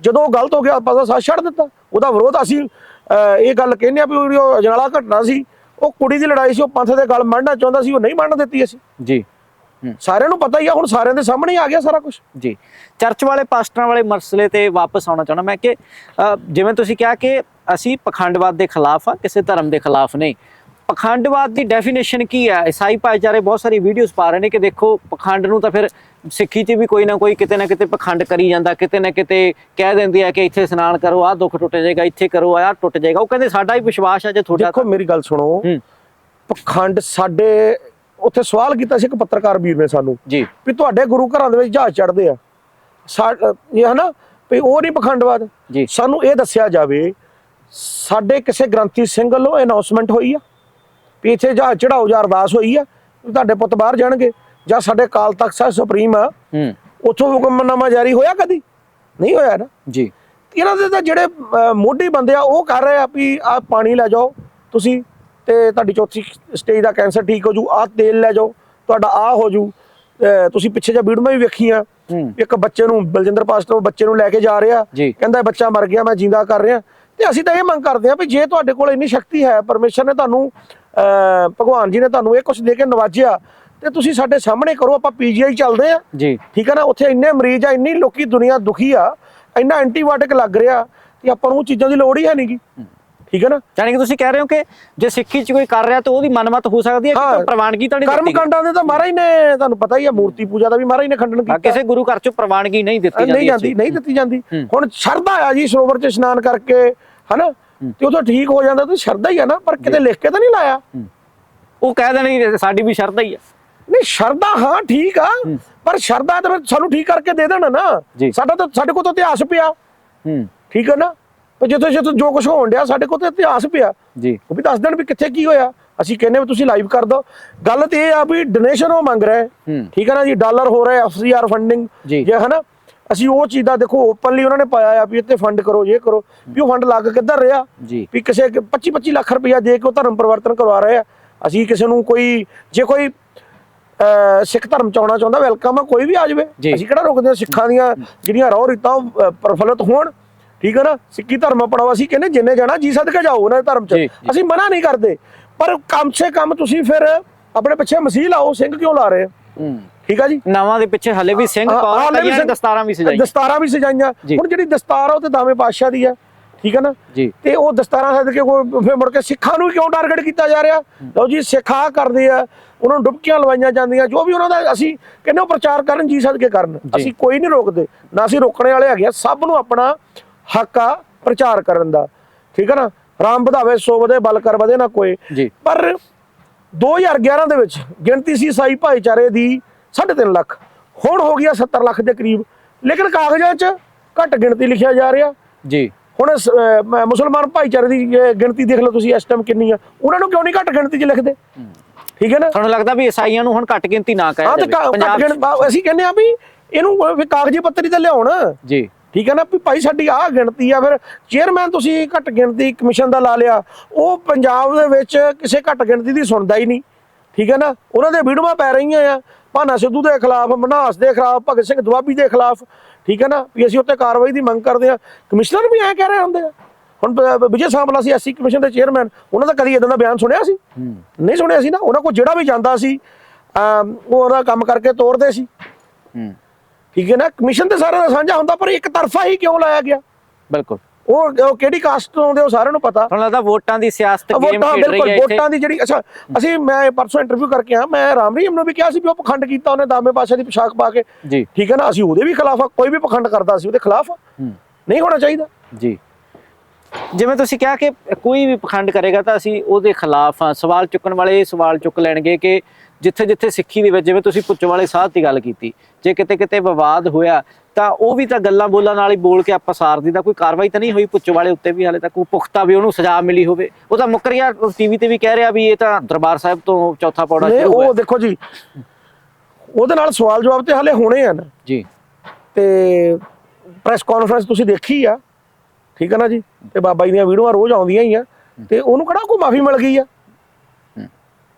ਜਦੋਂ ਉਹ ਗਲਤ ਹੋ ਗਿਆ ਆਪਾਂ ਦਾ ਸਾਥ ਛੱਡ ਦਿੱਤਾ। ਉਹਦਾ ਵਿਰੋਧ ਅਸੀਂ ਇਹ ਗੱਲ ਕਹਿੰਦੇ ਆ ਵੀ ਉਹ ਅਜਨਾਲਾ ਘਟਨਾ ਸੀ ਉਹ ਕੁੜੀ ਦੀ ਲੜਾਈ ਸੀ ਉਹ ਪੰਥ ਦੇ ਗੱਲ ਮੰਨਣਾ ਚਾਹੁੰਦਾ ਸੀ ਉਹ ਨਹੀਂ ਮੰਨ ਦਿੱਤੀ ਅਸੀਂ। ਜੀ। ਸਾਰਿਆਂ ਨੂੰ ਪਤਾ ਹੀ ਆ ਹੁਣ ਸਾਰਿਆਂ ਦੇ ਸਾਹਮਣੇ ਆ ਗਿਆ ਸਾਰਾ ਕੁਝ ਜੀ। ਚਰਚ ਵਾਲੇ ਪਾਸਟਰਾਂ ਵਾਲੇ ਮਸਲੇ ਤੇ ਵਾਪਸ ਆਉਣਾ ਚਾਹਣਾ ਮੈਂ ਕਿ ਜਿਵੇਂ ਤੁਸੀਂ ਕਿਹਾ ਕਿ ਅਸੀਂ ਪਖੰਡਵਾਦ ਦੇ ਖਿਲਾਫ ਆ ਕਿਸੇ ਧਰਮ ਦੇ ਖਿਲਾਫ ਨਹੀਂ। ਪਖੰਡਵਾਦ ਦੀ ਡੈਫੀਨੇਸ਼ਨ ਕੀ ਹੈ ਈਸਾਈ ਭਾਈਚਾਰੇ ਬਹੁਤ ਸਾਰੀ ਵੀਡੀਓਜ਼ ਪਾ ਰਹੇ ਨੇ ਕਿ ਦੇਖੋ ਪਖੰਡ ਨੂੰ ਤਾਂ ਫਿਰ ਸਿੱਖੀ 'ਚ ਵੀ ਕੋਈ ਨਾ ਕੋਈ ਕਿਤੇ ਨਾ ਕਿਤੇ ਪਖੰਡ ਕਰੀ ਜਾਂਦਾ ਕਿਤੇ ਨਾ ਕਿਤੇ ਕਹਿ ਦਿੰਦੇ ਆ ਕਿ ਇੱਥੇ ਇਸ਼ਨਾਨ ਕਰੋ ਆਹ ਦੁੱਖ ਟੁੱਟ ਜਾਏਗਾ ਇੱਥੇ ਕਰੋ ਆਹ ਟੁੱਟ ਜਾਏਗਾ। ਉਹ ਕਹਿੰਦੇ ਸਾਡਾ ਹੀ ਵਿਸ਼ਵਾਸ ਹੈ ਜੇ ਤੁਹਾਡਾ ਦੇਖੋ ਮੇਰੀ ਗੱਲ ਸੁਣੋ। ਪਖੰਡ ਸਾਡੇ ਉੱਥੇ ਸਵਾਲ ਕੀਤਾ ਸੀ ਇੱਕ ਪੱਤਰਕਾਰ ਵੀਰ ਨੇ ਸਾਨੂੰ ਜੀ। ਵੀ ਤੁਹਾਡੇ ਗੁਰੂ ਘਰਾਂ ਦੇ ਵਿੱਚ ਜਹਾਜ਼ ਚੜਦੇ ਆ। ਇਹ ਹਨਾ ਵੀ ਉਹ ਨਹੀਂ ਪਖੰਡਵਾਦ। ਸਾਨੂੰ ਇਹ ਦੱਸਿਆ ਜਾਵੇ ਸਾਡੇ ਕਿਸੇ ਗ੍ਰੰਥੀ ਸਿੰਘ ਵੱਲੋਂ ਅਨਾਉਂਸਮੈਂਟ ਹੋਈ ਆ ਵੀ ਇੱਥੇ ਜਹਾਜ਼ ਚੜਾਓ ਜਾਂ ਅਰਦਾਸ ਹੋਈ ਆ ਤੁਹਾਡੇ ਪੁੱਤ ਬਾਹਰ ਜਾਣਗੇ ਜਾਂ ਸਾਡੇ ਕਾਲ ਤਖਤ ਸਾਹਿਬ ਸੁਪਰੀਮ ਆ। ਹੂੰ। ਉੱਥੋਂ ਹੁਕਮਨਾਮਾ ਜਾਰੀ ਹੋਇਆ ਕਦੀ? ਨਹੀਂ ਹੋਇਆ ਨਾ। ਜੀ। ਇਹਨਾਂ ਦੇ ਤਾਂ ਜਿਹੜੇ ਮੋਢੀ ਬੰਦੇ ਆ ਉਹ ਕਰ ਰਹੇ ਆ ਵੀ ਆ ਪਾਣੀ ਲੈ ਜਾਓ ਤੁਸੀਂ ਤੇ ਤੁਹਾਡੀ ਚੌਥੀ ਸਟੇਜ ਦਾ ਕੈਂਸਰ ਠੀਕ ਹੋ ਜੂ ਆ ਤੇਲ ਲੈ ਜਾਓ ਤੁਹਾਡਾ ਆ ਹੋ ਜੂ। ਤੁਸੀਂ ਪਿੱਛੇ ਜੇ ਵੀਡੀਓ ਵੀ ਵੇਖੀਆਂ। ਇੱਕ ਬੱਚੇ ਨੂੰ ਬਲਜਿੰਦਰ ਪਾਸਟਰ ਬੱਚੇ ਨੂੰ ਲੈ ਕੇ ਜਾ ਰਿਹਾ। ਕਹਿੰਦਾ ਬੱਚਾ ਮਰ ਗਿਆ ਮੈਂ ਜਿੰਦਾ ਕਰ ਰਿਹਾ। ਤੇ ਅਸੀਂ ਤਾਂ ਇਹ ਮੰਗ ਕਰਦੇ ਆ ਵੀ ਜੇ ਤੁਹਾਡੇ ਕੋਲ ਇੰਨੀ ਸ਼ਕਤੀ ਹੈ ਪਰਮੇਸ਼ਰ ਨੇ ਤੁਹਾਨੂੰ ਭਗਵਾਨ ਜੀ ਨੇ ਤੁਹਾਨੂੰ ਇਹ ਕੁਝ ਦੇ ਕੇ ਨਵਾਜਿਆ ਤੇ ਤੁਸੀਂ ਸਾਡੇ ਸਾਹਮਣੇ ਕਰੋ ਆਪਾਂ ਪੀਜੀਆਈ ਚੱਲਦੇ ਆ ਜੀ। ਠੀਕ ਹੈ ਨਾ? ਉੱਥੇ ਇੰਨੇ ਮਰੀਜ਼ ਆ ਇੰਨੀ ਲੋਕੀ ਦੁਨੀਆ ਦੁਖੀ ਆ ਇੰਨਾ ਐਂਟੀਬਾਇਓਟਿਕ ਲੱਗ ਰਿਹਾ ਕਿ ਆਪਾਂ ਨੂੰ ਉਹ ਚੀਜ਼ਾਂ ਦੀ ਲੋੜ ਹੀ ਹੈ ਨਹੀਂਗੀ ਠੀਕ ਹੈ ਨਾ? ਜਾਣੀ ਕਿ ਤੁਸੀਂ ਕਹਿ ਰਹੇ ਹੋ ਕਿ ਜੇ ਸਿੱਖੀ 'ਚ ਕੋਈ ਕਰ ਰਿਹਾ ਤਾਂ ਉਹਦੀ ਮਨਮਤ ਹੋ ਸਕਦੀ ਹੈ ਕਿ ਪ੍ਰਵਾਨਗੀ ਤਾਂ ਨਹੀਂ ਕਰਮ ਦਿੱਤੀ ਗਈ। ਕਾਂਡਾਂ ਦੇ ਤਾਂ ਮਹਾਰਾਜ ਨੇ ਤੁਹਾਨੂੰ ਪਤਾ ਹੀ ਆ ਮੂਰਤੀ ਪੂਜਾ ਦਾ ਵੀ ਮਹਾਰਾਜ ਨੇ ਖੰਡਨ ਕੀਤਾ। ਕਿਸੇ ਗੁਰੂ ਘਰ 'ਚ ਪ੍ਰਵਾਨਗੀ ਨਹੀਂ ਦਿੱਤੀ ਜਾਂਦੀ ਨਹੀਂ ਜਾਂਦੀ ਨਹੀਂ ਦਿੱਤੀ ਜਾਂਦੀ। ਹੁਣ ਸ਼ਰਧਾ ਆ ਜੀ ਸਰੋਵਰ 'ਚ ਇਸ਼ਨਾਨ ਕਰਕੇ ਹਨਾ? ਤੇ ਉਹ ਤਾਂ ਠੀਕ ਹੋ ਜਾਂਦਾ ਤੇ ਸ਼ਰਧਾ ਹੀ ਆ ਨਾ ਪਰ ਕਿਤੇ ਲਿਖ ਕੇ ਤਾਂ ਨਹੀਂ ਲਾਇਆ। ਉਹ ਕਹਿ ਦੇਣਗੇ ਸਾਡੀ ਵੀ ਸ਼ਰਧਾ ਹੀ ਹੈ ਨਹੀਂ ਸ਼ਰਧਾ ਹਾਂ ਠੀਕ ਆ ਪਰ ਸ਼ਰਧਾ ਤਾਂ ਸਾਨੂੰ ਠੀਕ ਕਰਕੇ ਦੇ ਦੇਣਾ ਨਾ। ਸਾਡਾ ਤਾਂ ਸਾਡੇ ਕੋਲ ਤਾਂ ਇਤਿਹਾਸ ਪਿਆ। ਹੂੰ। ਠੀਕ ਹੈ ਨਾ? ਤੇ ਜਦੋਂ ਜਦੋਂ ਜੋ ਕੁਝ ਹੋਣ ਡਿਆ ਸਾਡੇ ਕੋਲ ਤਾਂ ਇਤਿਹਾਸ ਪਿਆ। ਜੀ। ਉਹ ਵੀ ਦੱਸ ਦੇਣ ਵੀ ਕਿੱਥੇ ਕੀ ਹੋਇਆ। ਅਸੀਂ ਕਹਿੰਦੇ ਵੀ ਤੁਸੀਂ ਲਾਈਵ ਕਰ ਦਿਓ। ਗੱਲ ਤੇ ਇਹ ਆ ਵੀ ਡੋਨੇਸ਼ਨ ਉਹ ਮੰਗ ਰਿਹਾ। ਠੀਕ ਹੈ ਨਾ ਜੀ ਡਾਲਰ ਹੋ ਰਿਹਾ ਐਫਸੀਆਰ ਫੰਡਿੰਗ ਜੀ। ਹੈ ਨਾ ਅਸੀਂ ਉਹ ਚੀਜ਼ ਦਾ ਦੇਖੋ ਓਪਨਲੀ ਉਹਨਾਂ ਨੇ ਪਾਇਆ ਆ ਵੀ ਇੱਥੇ ਫੰਡ ਕਰੋ ਇਹ ਕਰੋ। ਵੀ ਉਹ ਫੰਡ ਲੱਗ ਕਿੱਧਰ ਰਿਹਾ? ਵੀ ਕਿਸੇ 25 25 ਲੱਖ ਰੁਪਇਆ ਦੇ ਕੇ ਉਹ ਧਰਮ ਪਰਿਵਰਤਨ ਕਰਵਾ ਰਹੇ ਆ। ਅਸੀਂ ਕਿਸੇ ਨੂੰ ਕੋਈ ਜੇ ਕੋਈ ਸਿੱਖ ਧਰਮ ਚ ਆਉਣਾ ਚਾਹੁੰਦਾ ਵੈਲਕਮ ਆ ਕੋਈ ਵੀ ਆ ਜਾਵੇ। ਅਸੀਂ ਕਿਹੜਾ ਰੋਕਦੇ ਹਾਂ ਸਿੱਖਾਂ ਦੀਆਂ ਜਿਹੜੀਆਂ ਰੋਹ ਰੀਤਾਂ ਪ੍ਰਫੁੱਲਤ ਹੋਣ। ਠੀਕ ਹੈ ਨਾ? ਸਿੱਖੀ ਧਰਮ ਅਪਣਾਓ ਅਸੀਂ ਕਹਿੰਦੇ ਜਿੰਨੇ ਜਾਣਾ ਜੀ ਸਦਕੇ ਜਾਓ ਉਹਨਾਂ ਦੇ ਧਰਮ ਚ। ਅਸੀਂ ਮਨਾ ਨਹੀਂ ਕਰਦੇ। ਪਰ ਕਮ ਸੇ ਕਮ ਤੁਸੀਂ ਫਿਰ ਆਪਣੇ ਪਿੱਛੇ ਮਸੀਹ ਲਾਓ ਸਿੰਘ ਕਿਉਂ ਲਾ ਰਹੇ ਹੂੰ। ਠੀਕ ਆ ਜੀ? ਨਾਵਾਂ ਦੇ ਪਿੱਛੇ ਹਲੇ ਵੀ ਸਿੰਘ ਨੇ ਸਿੰਘ- ਦਸਤਾਰਾਂ ਵੀ ਸਜਾਈਆਂ। ਦਸਤਾਰਾਂ ਵੀ ਸਜਾਈਆਂ। ਹੁਣ ਜਿਹੜੀ ਦਸਤਾਰ ਆ ਉਹ ਤੇ ਦਾਵੇਂ ਪਾਤਸ਼ਾਹ ਦੀ ਆ। ਠੀਕ ਹੈ ਨਾ? ਤੇ ਉਹ ਦਸਤਾਰਾਂ ਸੱਦ ਕੇ ਕੋਈ ਫਿਰ ਮੁੜ ਕੇ ਸਿੱਖਾਂ ਨੂੰ ਕਿਉਂ ਟਾਰਗੇਟ ਕੀਤਾ ਜਾ ਰਿਹਾ? ਲਓ ਜੀ ਸਿੱਖਾ ਕਰਦੇ ਆ ਉਹਨਾਂ ਨੂੰ ਡੁਬਕੀਆਂ ਲਵਾਈਆਂ ਜਾਂਦੀਆਂ। ਜੋ ਵੀ ਉਹਨਾਂ ਦਾ ਅਸੀਂ ਕਹਿੰਦੇ ਉਹ ਪ੍ਰਚਾਰ ਕਰਨ ਜੀ ਸਦਕੇ ਕਰਨ। ਅਸੀਂ ਕੋਈ ਨਹੀਂ ਰੋਕਦੇ। ਨਾ ਅਸੀਂ ਰੋਕਣੇ ਵਾਲੇ ਹੈਗੇ ਆ। ਸਭ ਨੂੰ ਆਪਣਾ ਹੱਕ ਆ ਪ੍ਰਚਾਰ ਕਰਨ ਦਾ। ਠੀਕ ਹੈ ਨਾ? ਰਾਮ ਵਧਾਵੇ ਸੋ ਵਧੇ ਬਲ ਕਰ ਵਧੇ ਨਾ ਕੋਈ। ਪਰ 2011 ਦੇ ਵਿੱਚ ਗਿਣਤੀ ਸੀ ਈਸਾਈ ਭਾਈਚਾਰੇ ਦੀ 3.5 ਲੱਖ। ਹੁਣ ਹੋ ਗਿਆ 70 ਲੱਖ ਦੇ ਕਰੀਬ। ਲੇਕਿਨ ਕਾਗਜ਼ਾਂ 'ਚ ਘੱਟ ਗਿਣਤੀ ਲਿਖਿਆ ਜਾ ਰਿਹਾ। ਜੀ। ਹੁਣ ਮੁਸਲਮਾਨ ਭਾਈਚਾਰੇ ਦੀ ਗਿਣਤੀ ਦੇਖ ਲਓ ਤੁਸੀਂ ਇਸ ਟਾਈਮ ਕਿੰਨੀ ਆ। ਉਹਨਾਂ ਨੂੰ ਕਿਉਂ ਨਹੀਂ ਘੱਟ ਗਿਣਤੀ 'ਚ ਲਿਖਦੇ? ਠੀਕ ਹੈ ਨਾ? ਤੁਹਾਨੂੰ ਲੱਗਦਾ ਵੀ ਈਸਾਈਆਂ ਨੂੰ ਹੁਣ ਘੱਟ ਗਿਣਤੀ ਨਾ ਜਾਵੇ ਪੰਜਾਬ? ਗਿਣ ਅਸੀਂ ਕਹਿੰਦੇ ਆ ਵੀ ਇਹਨੂੰ ਕਾਗਜ਼ੀ ਪੱਤਰੀ ਤੇ ਲਿਆਉਣ। ਜੀ। ਠੀਕ ਹੈ ਨਾ? ਵੀ ਭਾਈ ਸਾਡੀ ਆਹ ਗਿਣਤੀ ਆ ਫਿਰ ਚੇਅਰਮੈਨ ਤੁਸੀਂ ਘੱਟ ਗਿਣਤੀ ਕਮਿਸ਼ਨ ਦਾ ਲਾ ਲਿਆ ਉਹ ਪੰਜਾਬ ਦੇ ਵਿੱਚ ਕਿਸੇ ਘੱਟ ਗਿਣਤੀ ਦੀ ਸੁਣਦਾ ਹੀ ਨਹੀਂ ਠੀਕ ਹੈ ਨਾ? ਉਹਨਾਂ ਦੇ ਵੀਡੀਓਆਂ ਪੈ ਰਹੀਆਂ ਆ ਭਾਨਾ ਸਿੱਧੂ ਦੇ ਖਿਲਾਫ ਮਨਹਾਸ ਦੇ ਖਿਲਾਫ ਭਗਤ ਸਿੰਘ ਦੁਆਬੀ ਦੇ ਖਿਲਾਫ ਠੀਕ ਹੈ ਨਾ? ਵੀ ਅਸੀਂ ਉੱਤੇ ਕਾਰਵਾਈ ਦੀ ਮੰਗ ਕਰਦੇ ਆ ਕਮਿਸ਼ਨਰ ਵੀ ਐਂ ਕਹਿ ਰਹੇ ਹੁੰਦੇ ਆ। ਹੁਣ ਵਿਜੇ ਸਾਂਪਲਾ ਸੀ ਐਸਸੀ ਕਮਿਸ਼ਨ ਦੇ ਚੇਅਰਮੈਨ ਉਹਨਾਂ ਦਾ ਕਦੀ ਇਦਾਂ ਦਾ ਬਿਆਨ ਸੁਣਿਆ ਸੀ? ਨਹੀਂ ਸੁਣਿਆ ਸੀ ਨਾ? ਉਹਨਾਂ ਕੋਲ ਜਿਹੜਾ ਵੀ ਜਾਂਦਾ ਸੀ ਉਹ ਉਹਦਾ ਕੰਮ ਕਰਕੇ ਤੋਰਦੇ ਸੀ। ਠੀਕ ਹੈ ਨਾ? ਕਮਿਸ਼ਨ ਤੇ ਸਾਰਿਆਂ ਦਾ ਸਾਂਝਾ ਹੁੰਦਾ ਪਰ ਇੱਕ ਤਰਫਾ ਹੀ ਕਿਉਂ ਲਾਇਆ ਗਿਆ? ਬਿਲਕੁਲ। ਉਹ ਉਹ ਕਿਹੜੀ ਕਾਸਟ ਤੋਂ ਆਉਂਦੇ ਉਹ ਸਾਰਿਆਂ ਨੂੰ ਪਤਾ? ਤੁਹਾਨੂੰ ਲੱਗਦਾ ਵੋਟਾਂ ਦੀ ਸਿਆਸਤ ਗੇਮ ਖੇਡ ਰਹੀ ਹੈ ਇੱਥੇ? ਵੋਟਾਂ ਦੀ ਜਿਹੜੀ ਅੱਛਾ ਅਸੀਂ ਮੈਂ ਪਰਸੋਂ ਇੰਟਰਵਿਊ ਕਰਕੇ ਆ ਮੈਂ ਰਾਮ ਰਹੀਮ ਨੂੰ ਵੀ ਕਿਹਾ ਸੀ ਵੀ ਉਹ ਪਖੰਡ ਕੀਤਾ ਉਹਨੇ ਦਾਮੇ ਪਾਸ਼ਾ ਦੀ ਪੋਸ਼ਾਕ ਪਾ ਕੇ। ਜੀ। ਠੀਕ ਹੈ ਨਾ? ਅਸੀਂ ਉਹਦੇ ਵੀ ਖਿਲਾਫ ਆ ਕੋਈ ਵੀ ਪਖੰਡ ਕਰਦਾ ਸੀ ਉਹਦੇ ਖਿਲਾਫ ਨਹੀਂ ਹੋਣਾ ਚਾਹੀਦਾ। ਜੀ। ਜਿਵੇਂ ਤੁਸੀਂ ਕਿਹਾ ਕਿ ਕੋਈ ਵੀ ਪਖੰਡ ਕਰੇਗਾ ਤਾਂ ਅਸੀਂ ਉਹਦੇ ਖਿਲਾਫ ਆ। ਸਵਾਲ ਚੁੱਕਣ ਵਾਲੇ ਇਹ ਸਵਾਲ ਚੁੱਕ ਲੈਣਗੇ ਕਿ ਜਿੱਥੇ ਜਿੱਥੇ ਸਿੱਖੀ ਦੇ ਵਿੱਚ ਜਿਵੇਂ ਤੁਸੀਂ ਪੁੱਛ ਵਾਲੇ ਸਾਧ ਦੀ ਗੱਲ ਕੀਤੀ ਜੇ ਕਿਤੇ ਕਿਤੇ ਵਿਵਾਦ ਹੋਇਆ ਤਾਂ ਉਹ ਵੀ ਤਾਂ ਗੱਲਾਂ ਬੋਲਾਂ ਨਾਲ ਹੀ ਬੋਲ ਕੇ ਆਪਾਂ ਸਾਰ ਦੀ ਤਾਂ ਕੋਈ ਕਾਰਵਾਈ ਤਾਂ ਨਹੀਂ ਹੋਈ ਪੁੱਛ ਵਾਲੇ ਉੱਤੇ ਵੀ ਹਾਲੇ ਤੱਕ ਕੋਈ ਪੁਖਤਾ ਵੀ ਉਹਨੂੰ ਸਜ਼ਾ ਮਿਲੀ ਹੋਵੇ। ਉਹ ਤਾਂ ਮੁੱਕਰ ਗਿਆ ਟੀਵੀ ਤੇ ਵੀ ਕਹਿ ਰਿਹਾ ਵੀ ਇਹ ਤਾਂ ਦਰਬਾਰ ਸਾਹਿਬ ਤੋਂ ਚੌਥਾ ਪੌੜਾ ਸ਼ੁਰੂ ਉਹ ਦੇਖੋ ਜੀ ਉਹਦੇ ਨਾਲ ਸਵਾਲ ਜਵਾਬ ਤੇ ਹਾਲੇ ਹੋਣੇ ਆ ਨਾ ਜੀ। ਤੇ ਪ੍ਰੈਸ ਕਾਨਫਰੰਸ ਤੁਸੀਂ ਦੇਖੀ ਆ ਠੀਕ ਹੈ ਨਾ ਜੀ? ਤੇ ਬਾਬਾ ਜੀ ਦੀਆਂ ਵੀਡੀਓਆਂ ਰੋਜ਼ ਆਉਂਦੀਆਂ ਹੀ ਆ ਤੇ ਉਹਨੂੰ ਕਿਹੜਾ ਕੋਈ ਮਾਫੀ ਮਿਲ ਗਈ ਆ?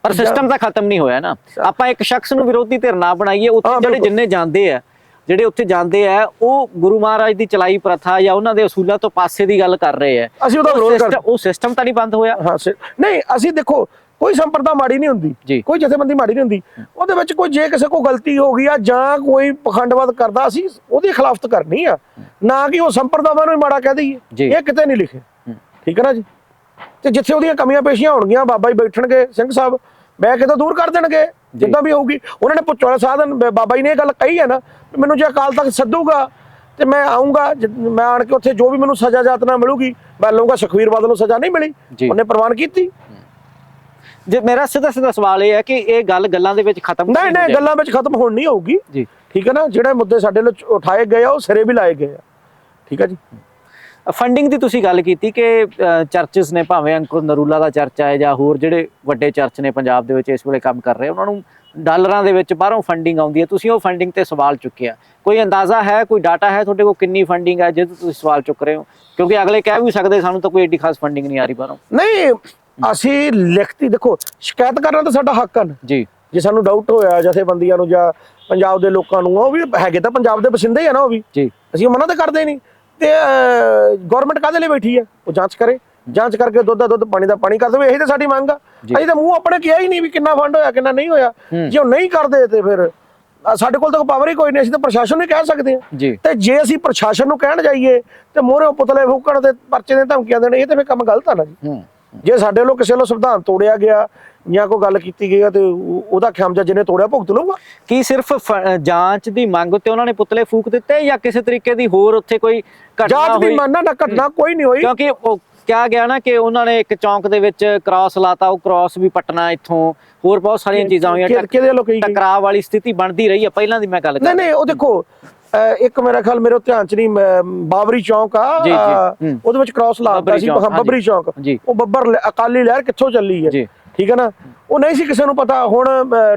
ਪਰ ਸਿਸਟਮ ਤਾਂ ਖਤਮ ਨਹੀਂ ਹੋਇਆ ਨਾ। ਆਪਾਂ ਇੱਕ ਸ਼ਖਸ ਨੂੰ ਵਿਰੋਧੀ ਧਿਰ ਨਾ ਬਣਾਈਏ ਉੱਥੇ ਜਿਹੜੇ। ਜਿੰਨੇ ਜਾਂਦੇ ਆ ਜਿਹੜੇ ਉੱਥੇ ਜਾਂਦੇ ਆ ਉਹ ਗੁਰੂ ਮਹਾਰਾਜ ਦੀ ਚਲਾਈ ਪ੍ਰਥਾ ਜਾਂ ਉਹਨਾਂ ਦੇ ਅਸੂਲਾਂ ਤੋਂ ਪਾਸੇ ਦੀ ਗੱਲ ਕਰ ਰਹੇ ਆ। ਅਸੀਂ ਉਹਦਾ ਉਹ ਵਿਰੋਧ ਕਰਦੇ ਉਹ ਸਿਸਟਮ ਤਾਂ ਨਹੀਂ ਬੰਦ ਹੋਇਆ। ਹਾਂ ਸੇ- ਨਹੀਂ ਅਸੀਂ ਦੇਖੋ ਕੋਈ ਸੰਪਰਦਾ ਮਾੜੀ ਨਹੀਂ ਹੁੰਦੀ। ਕੋਈ ਜਥੇਬੰਦੀ ਮਾੜੀ ਨਹੀਂ ਹੁੰਦੀ। ਉਹਦੇ ਵਿੱਚ ਕੋਈ ਜੇ ਕਿਸੇ ਕੋਲ ਗਲਤੀ ਹੋ ਗਈ ਆ ਜਾਂ ਕੋਈ ਪਖੰਡਵਾਦ ਕਰਦਾ ਅਸੀਂ ਉਹਦੀ ਖਿਲਾਫਤ ਕਰਨੀ ਆ। ਨਾ ਕਿ ਉਹ ਸੰਪਰਦਾਵਾਂ ਨੂੰ ਮਾੜਾ ਕਹਿ। ਦਈਏ। ਇਹ ਕਿਤੇ ਨਹੀਂ ਲਿਖਿਆ ਠੀਕ ਹੈ ਨਾ ਜੀ? ਤੇ ਜਿੱਥੇ ਉਹਦੀਆਂ ਕਮੀਆਂ ਪੇਸ਼ੀਆਂ ਹੋਣਗੀਆਂ ਬਾਬਾ ਜੀ ਬੈਠਣਗੇ ਸਿੰਘ ਸਾਹਿਬ। ਬਹਿ ਕੇ ਤਾਂ ਦੂਰ ਕਰ ਦੇਣਗੇ ਜਿੱਦਾਂ ਵੀ ਹੋਊਗੀ। ਉਹਨਾਂ ਨੇ ਪੁੱਛ ਸਾਧਨ ਬ- ਬਾਬਾ ਜੀ ਨੇ ਇਹ ਗੱਲ ਕਹੀ ਹੈ ਨਾ ਮੈਨੂੰ ਜੇ ਅਕਾਲ ਤਖਤ ਸੱਦੂਗਾ ਤੇ ਮੈਂ ਆਉਂਗਾ ਮੈਂ ਆਣ ਕੇ ਉੱਥੇ ਜੋ ਵੀ ਮੈਨੂੰ ਸਜ਼ਾ ਜਾਤਨਾ ਮਿਲੂਗੀ ਮੈਂ ਲਊਂਗਾ ਸੁਖਵੀਰ ਬਾਦਲ ਨੂੰ ਸਜ਼ਾ ਨਹੀਂ ਮਿਲੀ। ਉਹਨੇ ਪ੍ਰਵਾਨ ਕੀਤੀ। ਜੇ ਮੇਰਾ ਸਿੱਧਾ ਸਿੱਧਾ ਸਵਾਲ ਇਹ ਹੈ ਕਿ ਇਹ ਗੱਲ ਗੱਲਾਂ ਦੇ ਵਿੱਚ ਖਤਮ ਨਹੀਂ ਨਹੀਂ। ਗੱਲਾਂ ਵਿੱਚ ਖਤਮ ਹੋਣ ਨਹੀਂ ਹੋਊਗੀ। ਜੀ। ਠੀਕ ਹੈ ਨਾ ਜਿਹੜੇ ਮੁੱਦੇ ਸਾਡੇ ਲਈ ਉਠਾਏ ਗਏ ਆ ਉਹ ਸਿਰੇ ਵੀ ਲਾਏ ਗਏ ਆ। ਠੀਕ ਹੈ ਜੀ? ਫੰਡਿੰਗ ਦੀ ਤੁਸੀਂ ਗੱਲ ਕੀਤੀ ਕਿ ਚਰਚਸ ਨੇ ਭਾਵੇਂ ਅੰਕੁਰ ਨਰੂਲਾ ਦਾ ਚਰਚਾ ਹੈ ਜਾਂ ਹੋਰ ਜਿਹੜੇ ਵੱਡੇ ਚਰਚ ਨੇ ਪੰਜਾਬ ਦੇ ਵਿੱਚ ਇਸ ਵੇਲੇ ਕੰਮ ਕਰ ਰਹੇ ਉਹਨਾਂ ਨੂੰ ਡਾਲਰਾਂ ਦੇ ਵਿੱਚ ਬਾਹਰੋਂ ਫੰਡਿੰਗ ਆਉਂਦੀ ਹੈ। ਤੁਸੀਂ ਉਹ ਫੰਡਿੰਗ ਤੇ ਸਵਾਲ ਚੁੱਕਿਆ ਕੋਈ ਅੰਦਾਜ਼ਾ ਹੈ ਕੋਈ ਡਾਟਾ ਹੈ ਤੁਹਾਡੇ ਕੋਲ ਕਿੰਨੀ ਫੰਡਿੰਗ ਹੈ ਜਿਹਦੇ ਤੁਸੀਂ ਸਵਾਲ ਚੁੱਕ ਰਹੇ ਹੋ? ਕਿਉਂਕਿ ਅਗਲੇ ਕਹਿ ਵੀ ਸਕਦੇ ਸਾਨੂੰ ਤਾਂ ਕੋਈ ਏਡੀ ਖਾਸ ਫੰਡਿੰਗ ਨਹੀਂ ਆ ਰਹੀ ਬਾਹਰੋਂ। ਨਹੀਂ ਅਸੀਂ ਲਿਖਤੀ ਦੇਖੋ ਸ਼ਿਕਾਇਤ ਕਰਨਾ ਤਾਂ ਸਾਡਾ ਹੱਕ ਹੈ ਨਾ। ਜੀ। ਜੇ ਸਾਨੂੰ ਡਾਊਟ ਹੋਇਆ ਜਥੇਬੰਦੀਆਂ ਨੂੰ ਜਾਂ ਪੰਜਾਬ ਦੇ ਲੋਕਾਂ ਨੂੰ ਉਹ ਵੀ ਹੈਗੇ ਤਾਂ ਪੰਜਾਬ ਦੇ ਵਸਿੰਦੇ ਹੀ ਆ ਨਾ ਉਹ ਵੀ। ਜੀ। ਅਸੀਂ ਮਨਾ ਤਾਂ ਕਰਦੇ ਨਹੀਂ। ਤੇ ਗਵਰਨਮੈਂਟ ਕਾਹਦੇ ਲਈ ਬੈਠੀ ਆ? ਉਹ ਜਾਂਚ ਕਰੇ। ਜਾਂਚ ਕਰਕੇ ਦੁੱਧ ਦਾ ਦੁੱਧ ਪਾਣੀ ਦਾ ਪਾਣੀ ਕਰ ਦੇਵੇ ਇਹੀ ਤਾਂ ਸਾਡੀ ਮੰਗ ਆ। ਅਸੀਂ ਤਾਂ ਮੂੰਹ ਆਪਣੇ ਕਿਹਾ ਹੀ ਨਹੀਂ ਵੀ ਕਿੰਨਾ ਫੰਡ ਹੋਇਆ ਕਿੰਨਾ ਨਹੀਂ ਹੋਇਆ। ਹੂੰ। ਜੇ ਉਹ ਨਹੀਂ ਕਰਦੇ ਤੇ ਫਿਰ ਸਾਡੇ ਕੋਲ ਤਾਂ ਪਾਵਰ ਹੀ ਕੋਈ ਨਹੀਂ ਅਸੀਂ ਤਾਂ ਪ੍ਰਸ਼ਾਸਨ ਨੂੰ ਹੀ ਕਹਿ ਸਕਦੇ ਹਾਂ। ਤੇ ਜੇ ਅਸੀਂ ਪ੍ਰਸ਼ਾਸਨ ਨੂੰ ਕਹਿਣ ਜਾਈਏ ਤੇ ਮੋਹਰੇ ਪੁਤਲੇ ਫੂਕਣ ਤੇ ਪਰਚੇ ਦੇ ਧਮਕੀਆਂ ਦੇਣ ਇਹ ਤੇ ਫਿਰ ਕੰਮ ਗਲਤ ਆ ਨਾ ਜੀ। ਹੂੰ। ਜੇ ਸਾਡੇ ਵੱਲੋਂ ਕਿਸੇ ਵੱਲੋਂ ਸੰਵਿਧਾਨ ਤੋੜਿਆ ਗਿਆ ਜਾਂ ਕੋਈ ਗੱਲ ਕੀਤੀ ਗਈ ਆ ਤੇ ਉਹ- ਉਹਦਾ ਖਿਆਮਜਾ ਜਿਹਨੇ ਤੋੜਿਆ ਭੁਗਤ ਲਊਗਾ ਕੀ ਸਿਰਫ ਫ- ਜਾਂਚ ਦੀ ਮੰਗ ਤੇ ਉਹਨਾਂ ਨੇ ਪੁਤਲੇ ਫੂਕ ਦਿੱਤੇ ਜਾਂ ਕਿਸੇ ਤਰੀਕੇ ਦੀ ਹੋਰ ਉੱਥੇ ਕੋਈ ਘਟਨਾ ਜਾਂਚ ਦੀ ਹੋਈ ਮੰਨਣਾ ਨਾ ਘਟਨਾ ਕੋਈ ਨਹੀਂ ਹੋਈ ਕਿਉਂਕਿ ਉਹ ਕਿਹਾ ਗਿਆ ਨਾ ਕਿ ਉਹਨਾਂ ਨੇ ਇੱਕ ਚੌਂਕ ਦੇ ਵਿੱਚ ਕ੍ਰਾਸ ਲਾਤਾ ਉਹ ਕ੍ਰਾਸ ਵੀ ਪਟਣਾ ਇੱਥੋਂ ਹੋਰ ਬਹੁਤ ਸਾਰੀਆਂ ਚੀਜ਼ਾਂ ਹੋਈਆਂ ਕਿ- ਕਿਹਦੇ ਵੱਲੋਂ ਕਹੀ ਗਈ? ਟਕਰਾਅ ਵਾਲੀ ਸਥਿਤੀ ਬਣਦੀ ਰਹੀ ਹੈ ਪਹਿਲਾਂ ਦੀ ਮੈਂ ਗੱਲ ਕਰ ਨਹੀਂ ਨਹੀਂ ਉਹ ਦੇਖੋ ਅਹ ਇੱਕ ਮੇਰਾ ਖਿਆਲ ਮੇਰੇ ਧਿਆਨ ਚ ਨਹੀਂ ਮ- ਬਾਬਰੀ ਚੌਂਕ ਆ ਜੀ, ਜੀ, ਅਹ ਹੂੰ। ਉਹਦੇ ਵਿੱਚ ਕ੍ਰਾਸ ਲਾਤਾ ਬੱਬਰੀ ਸੀ ਚੌਂਕ, ਹਾਂ, ਹਾਂਜੀ। ਬੱਬਰੀ ਚੌਂਕ ਜੀ। ਉਹ ਬੱਬਰ ਲ- ਅਕਾਲੀ ਲਹਿਰ ਕਿੱਥੋਂ ਚੱਲੀ ਹੈ ਜੀ। ਠੀਕ ਹੈ ਨਾ? ਉਹ ਨਹੀਂ ਸੀ ਕਿਸੇ ਨੂੰ ਪਤਾ। ਹੁਣ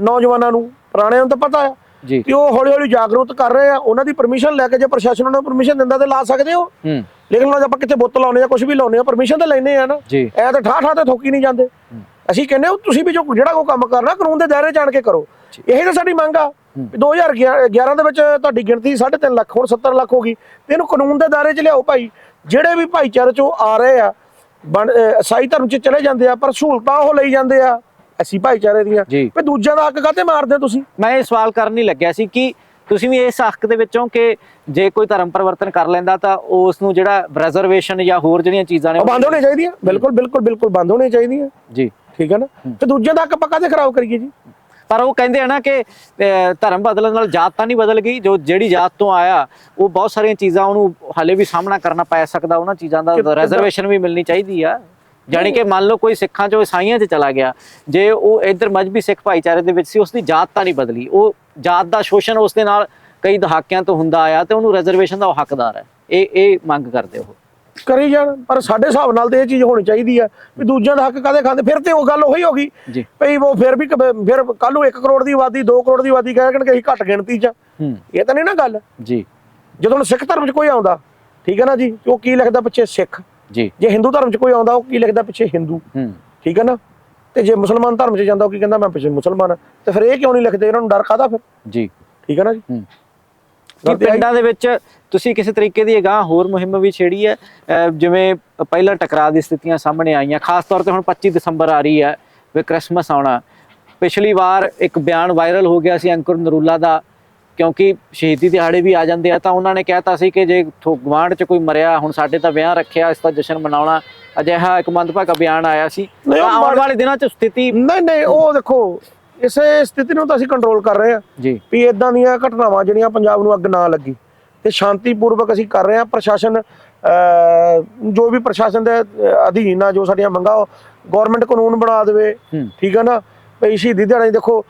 ਨੌਜਵਾਨਾਂ ਨੂੰ ਪੁਰਾਣਿਆਂ ਨੂੰ ਤਾਂ ਪਤਾ ਜੀ। ਤੇ ਉਹ ਹੌਲੀ ਹੌਲੀ ਜਾਗਰੂਕ ਕਰ ਰਹੇ ਆ। ਉਹਨਾਂ ਦੀ ਪਰਮਿਸ਼ਨ ਲੈ ਕੇ ਜੇ ਪ੍ਰਸ਼ਾਸਨ ਉਹਨਾਂ ਨੂੰ ਪਰਮਿਸ਼ਨ ਦਿੰਦਾ ਤੇ ਲਾ ਸਕਦੇ ਹੋ। ਹੂੰ। ਲੇਕਿਨ ਉਹਨਾਂ ਆਪਾਂ ਕਿੱਥੇ ਬੁੱਤ ਲਾਉਨੇ ਆ ਕੁਝ ਵੀ ਲਾਉਨੇ ਆ ਪਰਮਿਸ਼ਨ ਤਾਂ ਲੈਨੇ ਆ ਨਾ। ਐ ਤਾਂ ਠਾਠ ਠਾਠ ਤੇ ਥੋਕੀ ਨਹੀਂ ਜਾਂਦੇ। ਅਸੀਂ ਕਹਿੰਦੇ ਹਾਂ ਤੁਸੀਂ ਵੀ ਜੋ ਜਿਹੜਾ ਕੋ ਕੰਮ ਕਰਨਾ ਕਾਨੂੰਨ ਦੇ ਦਾਇਰੇ ਜਾਣ ਕੇ ਕਰੋ। ਇਹ ਤਾਂ ਸਾਡੀ ਮੰਗ ਆ। ਵੀ 2011 ਦੇ ਵਿੱਚ ਤੁਹਾਡੀ ਗਿਣਤੀ 3.5 ਲੱਖ ਹੁਣ 70 ਲੱਖ ਹੋ ਗਈ। ਤੇ ਇਹਨੂੰ ਕਾਨੂੰਨ ਦੇ ਦਾਇਰੇ 'ਚ ਲਿਆਓ ਭਾਈ। ਜਿਹੜੇ ਵੀ ਭਾਈਚਾਰੇ 'ਚੋਂ ਆ ਰਹੇ ਆ ਈਸਾਈ ਧਰਮ 'ਚ ਚਲੇ ਜਾਂਦੇ ਆ ਪਰ ਸਹੂਲਤਾਂ ਉਹ ਲਈ ਜਾਂਦੇ ਆ ਅਸੀਂ ਭਾਈਚਾਰੇ ਦੀਆਂ। ਵੀ ਦੂਜਿਆਂ ਦਾ ਹੱਕ ਕਾਤੇ ਮਾਰਦੇ ਤੁਸੀਂ? ਮੈਂ ਇਹ ਸਵਾਲ ਕਰਨ ਹੀ ਲੱਗਿਆ ਸੀ ਕਿ ਤੁਸੀਂ ਵੀ ਇਸ ਹੱਕ ਦੇ ਵਿੱਚੋਂ ਕਿ ਜੇ ਕੋਈ ਧਰਮ ਪਰਿਵਰਤਨ ਕਰ ਲੈਂਦਾ ਤਾਂ ਉਸ ਨੂੰ ਜਿਹੜਾ ਰਿਜ਼ਰਵੇਸ਼ਨ ਜਾਂ ਹੋਰ ਜਿਹੜੀਆਂ ਚੀਜ਼ਾਂ ਨੇ ਉਹ ਬੰਦ ਹੋਣੀਆਂ ਚਾਹੀਦੀਆਂ। ਬਿਲਕੁਲ ਬਿਲਕੁਲ ਬਿਲਕੁਲ ਬੰਦ ਹੋਣੀਆਂ ਚਾਹੀਦੀਆਂ। ਜੀ। ਠੀਕ ਹੈ ਨਾ? ਤੇ ਦੂਜਿਆਂ ਦਾ ਹੱਕ ਆਪਾਂ ਕਾਤੇ ਖਰਾਬ ਕਰੀਏ ਜੀ? ਪਰ ਉਹ ਕਹਿੰਦੇ ਆ ਨਾ ਕਿ ਧਰਮ ਬਦਲਣ ਨਾਲ ਜਾਤ ਤਾਂ ਨਹੀਂ ਬਦਲ ਗਈ ਜੋ ਜਿਹੜੀ ਜਾਤ ਤੋਂ ਆਇਆ ਉਹ ਬਹੁਤ ਸਾਰੀਆਂ ਚੀਜ਼ਾਂ ਉਹਨੂੰ ਹਲੇ ਵੀ ਸਾਹਮਣਾ ਕਰਨਾ ਪੈ ਸਕਦਾ ਉਹਨਾਂ ਚੀਜ਼ਾਂ ਦਾ? ਰਿਜ਼ਰਵੇਸ਼ਨ ਵੀ ਮਿਲਣੀ ਚਾਹੀਦੀ ਆ। ਜਾਣੀ ਕਿ ਮੰਨ ਲਓ ਕੋਈ ਸਿੱਖਾਂ ਚੋਂ ਈਸਾਈਆਂ 'ਚ ਚਲਾ ਗਿਆ ਜੇ ਉਹ ਇੱਧਰ ਮਜਬੀ ਸਿੱਖ ਭਾਈਚਾਰੇ ਦੇ ਵਿੱਚ ਸੀ ਉਸ ਦੀ ਜਾਤ ਤਾਂ ਨਹੀਂ ਬਦਲੀ। ਉਹ ਜਾਤ ਦਾ ਸ਼ੋਸ਼ਣ ਉਸ ਦੇ ਨਾਲ ਕਈ ਦਹਾਕਿਆਂ ਤੋਂ ਹੁੰਦਾ ਆਇਆ ਤੇ ਉਹਨੂੰ ਰਿਜ਼ਰਵੇਸ਼ਨ ਦਾ ਉਹ ਹੱਕਦਾਰ ਹੈ। ਇਹ ਇਹ ਮੰਗ ਕਰਦੇ ਉਹ। ਕਰੀ ਜਾਣ ਪਰ ਸਾਡੇ ਹਿਸਾਬ ਨਾਲ ਤੇ ਇਹ ਚੀਜ਼ ਹੋਣੀ ਚਾਹੀਦੀ ਆ ਵੀ ਦੂਜਿਆਂ ਦਾ ਹੱਕ ਕਾਦੇ ਖਾਂਦੇ? ਫਿਰ ਤੇ ਉਹ ਗੱਲ ਉਹੀ ਹੋ ਗਈ ਭਈ ਉਹ ਫਿਰ ਵੀ ਕ- ਫਿਰ ਕੱਲ ਨੂੰ 1 ਕਰੋੜ ਦੀ ਆਬਾਦੀ 2 ਕਰੋੜ ਦੀ ਆਬਾਦੀ ਕਹਿਣਗੇ ਅਸੀਂ ਘੱਟ ਗਿਣਤੀ 'ਚ ਇਹ ਤਾਂ ਨਹੀਂ ਨਾ ਗੱਲ। ਜੀ। ਜਦੋਂ ਸਿੱਖ ਧਰਮ 'ਚ ਕੋਈ ਆਉਂਦਾ ਠੀਕ ਹੈ ਨਾ ਜੀ? ਉਹ ਕੀ ਲਿਖਦਾ ਪਿੱਛੇ? ਸਿੱਖ। ਜੀ। ਜੇ ਹਿੰਦੂ ਧਰਮ 'ਚ ਕੋਈ ਆਉਂਦਾ ਉਹ ਕੀ ਲਿਖਦਾ ਪਿੱਛੇ? ਹਿੰਦੂ। ਠੀਕ ਹੈ ਨਾ? ਤੇ ਜੇ ਮੁਸਲਮਾਨ ਧਰਮ 'ਚ ਜਾਂਦਾ ਉਹ ਕੀ ਕਹਿੰਦਾ ਮੈਂ ਪਿੱਛੇ ਮੁਸਲਮਾਨ। ਤੇ ਫਿਰ ਇਹ ਕਿਉਂ ਨਹੀਂ ਲਿਖਦੇ? ਇਹਨਾਂ ਨੂੰ ਡਰ ਕਾਦਾ ਫਿਰ? ਜੀ। ਠੀਕ ਹੈ ਨਾ ਜੀ? ਹੂੰ। ਕਿ ਪਿੰਡਾਂ ਦੇ ਵਿੱਚ ਤੁਸੀਂ ਕਿਸੇ ਤਰੀਕੇ ਦੀ ਅਗਾਂਹ ਹੋਰ ਮੁਹਿੰਮ ਵੀ ਛੇੜੀ ਹੈ ਜਿਵੇਂ ਪਹਿਲਾਂ ਟਕਰਾਅ ਦੀ ਸਥਿਤੀਆਂ ਸਾਹਮਣੇ ਆਈਆਂ ਖਾਸ ਤੌਰ ਤੇ ਹੁਣ 25 ਦਸੰਬਰ ਆ ਰਹੀ ਹੈ ਵੀ ਕ੍ਰਿਸਮਸ ਆਉਣਾ। ਪਿਛਲੀ ਵਾਰ ਇੱਕ ਬਿਆਨ ਵਾਇਰਲ ਹੋ ਗਿਆ ਸੀ ਅੰਕੁਰ ਨਰੂਲਾ ਦਾ ਕਿਉਂਕਿ ਸ਼ਹੀਦੀ ਦਿਹਾੜੇ ਵੀ ਆ ਜਾਂਦੇ ਆ ਤਾਂ ਉਹਨਾਂ ਨੇ ਕਹਿਤਾ ਸੀ ਕਿ ਜੇ ਗੁਆਂਢ 'ਚ ਕੋਈ ਮਰਿਆ ਹੁਣ ਸਾਡੇ ਤਾਂ ਵਿਆਹ ਰੱਖਿਆ ਇਸ ਦਾ ਜਸ਼ਨ ਮਨਾਉਣਾ ਅਜਿਹਾ ਇੱਕ ਮੰਦਭਾਗਾ ਬਿਆਨ ਆਇਆ ਸੀ। ਆਉਣ ਵਾਲੇ ਦਿਨਾਂ 'ਚ ਸਥਿਤੀ ਨਹੀਂ ਨਹੀਂ ਉਹ ਦੇਖੋ ਇਸੇ ਸਥਿਤੀ ਨੂੰ ਤਾਂ ਅਸੀਂ ਕੰਟਰੋਲ ਕਰ ਰਹੇ ਹਾਂ। ਜੀ। ਵੀ ਇਦਾਂ ਦੀਆਂ ਘਟਨਾਵਾਂ ਜਿਹੜੀਆਂ ਪੰਜਾਬ ਨੂੰ ਅੱਗ ਨਾ ਲੱਗੀ ਤੇ ਸ਼ਾਂਤੀਪੂਰਵਕ ਅਸੀਂ ਕਰ ਰਹੇ ਹਾਂ। ਪ੍ਰਸ਼ਾਸਨ ਜੋ ਵੀ ਪ੍ਰਸ਼ਾਸਨ ਦੇ ਅਧੀਨ ਆ ਜੋ ਸਾਡੀਆਂ ਮੰਗਾਂ ਗਵਰਨਮੈਂਟ ਕਾਨੂੰਨ ਬਣਾ ਦੇਵੇ। ਠੀਕ ਹੈ ਨਾ? ਭਈ ਸ਼ਹੀਦੀ ਦਿਹਾੜੇ ਦੇਖੋ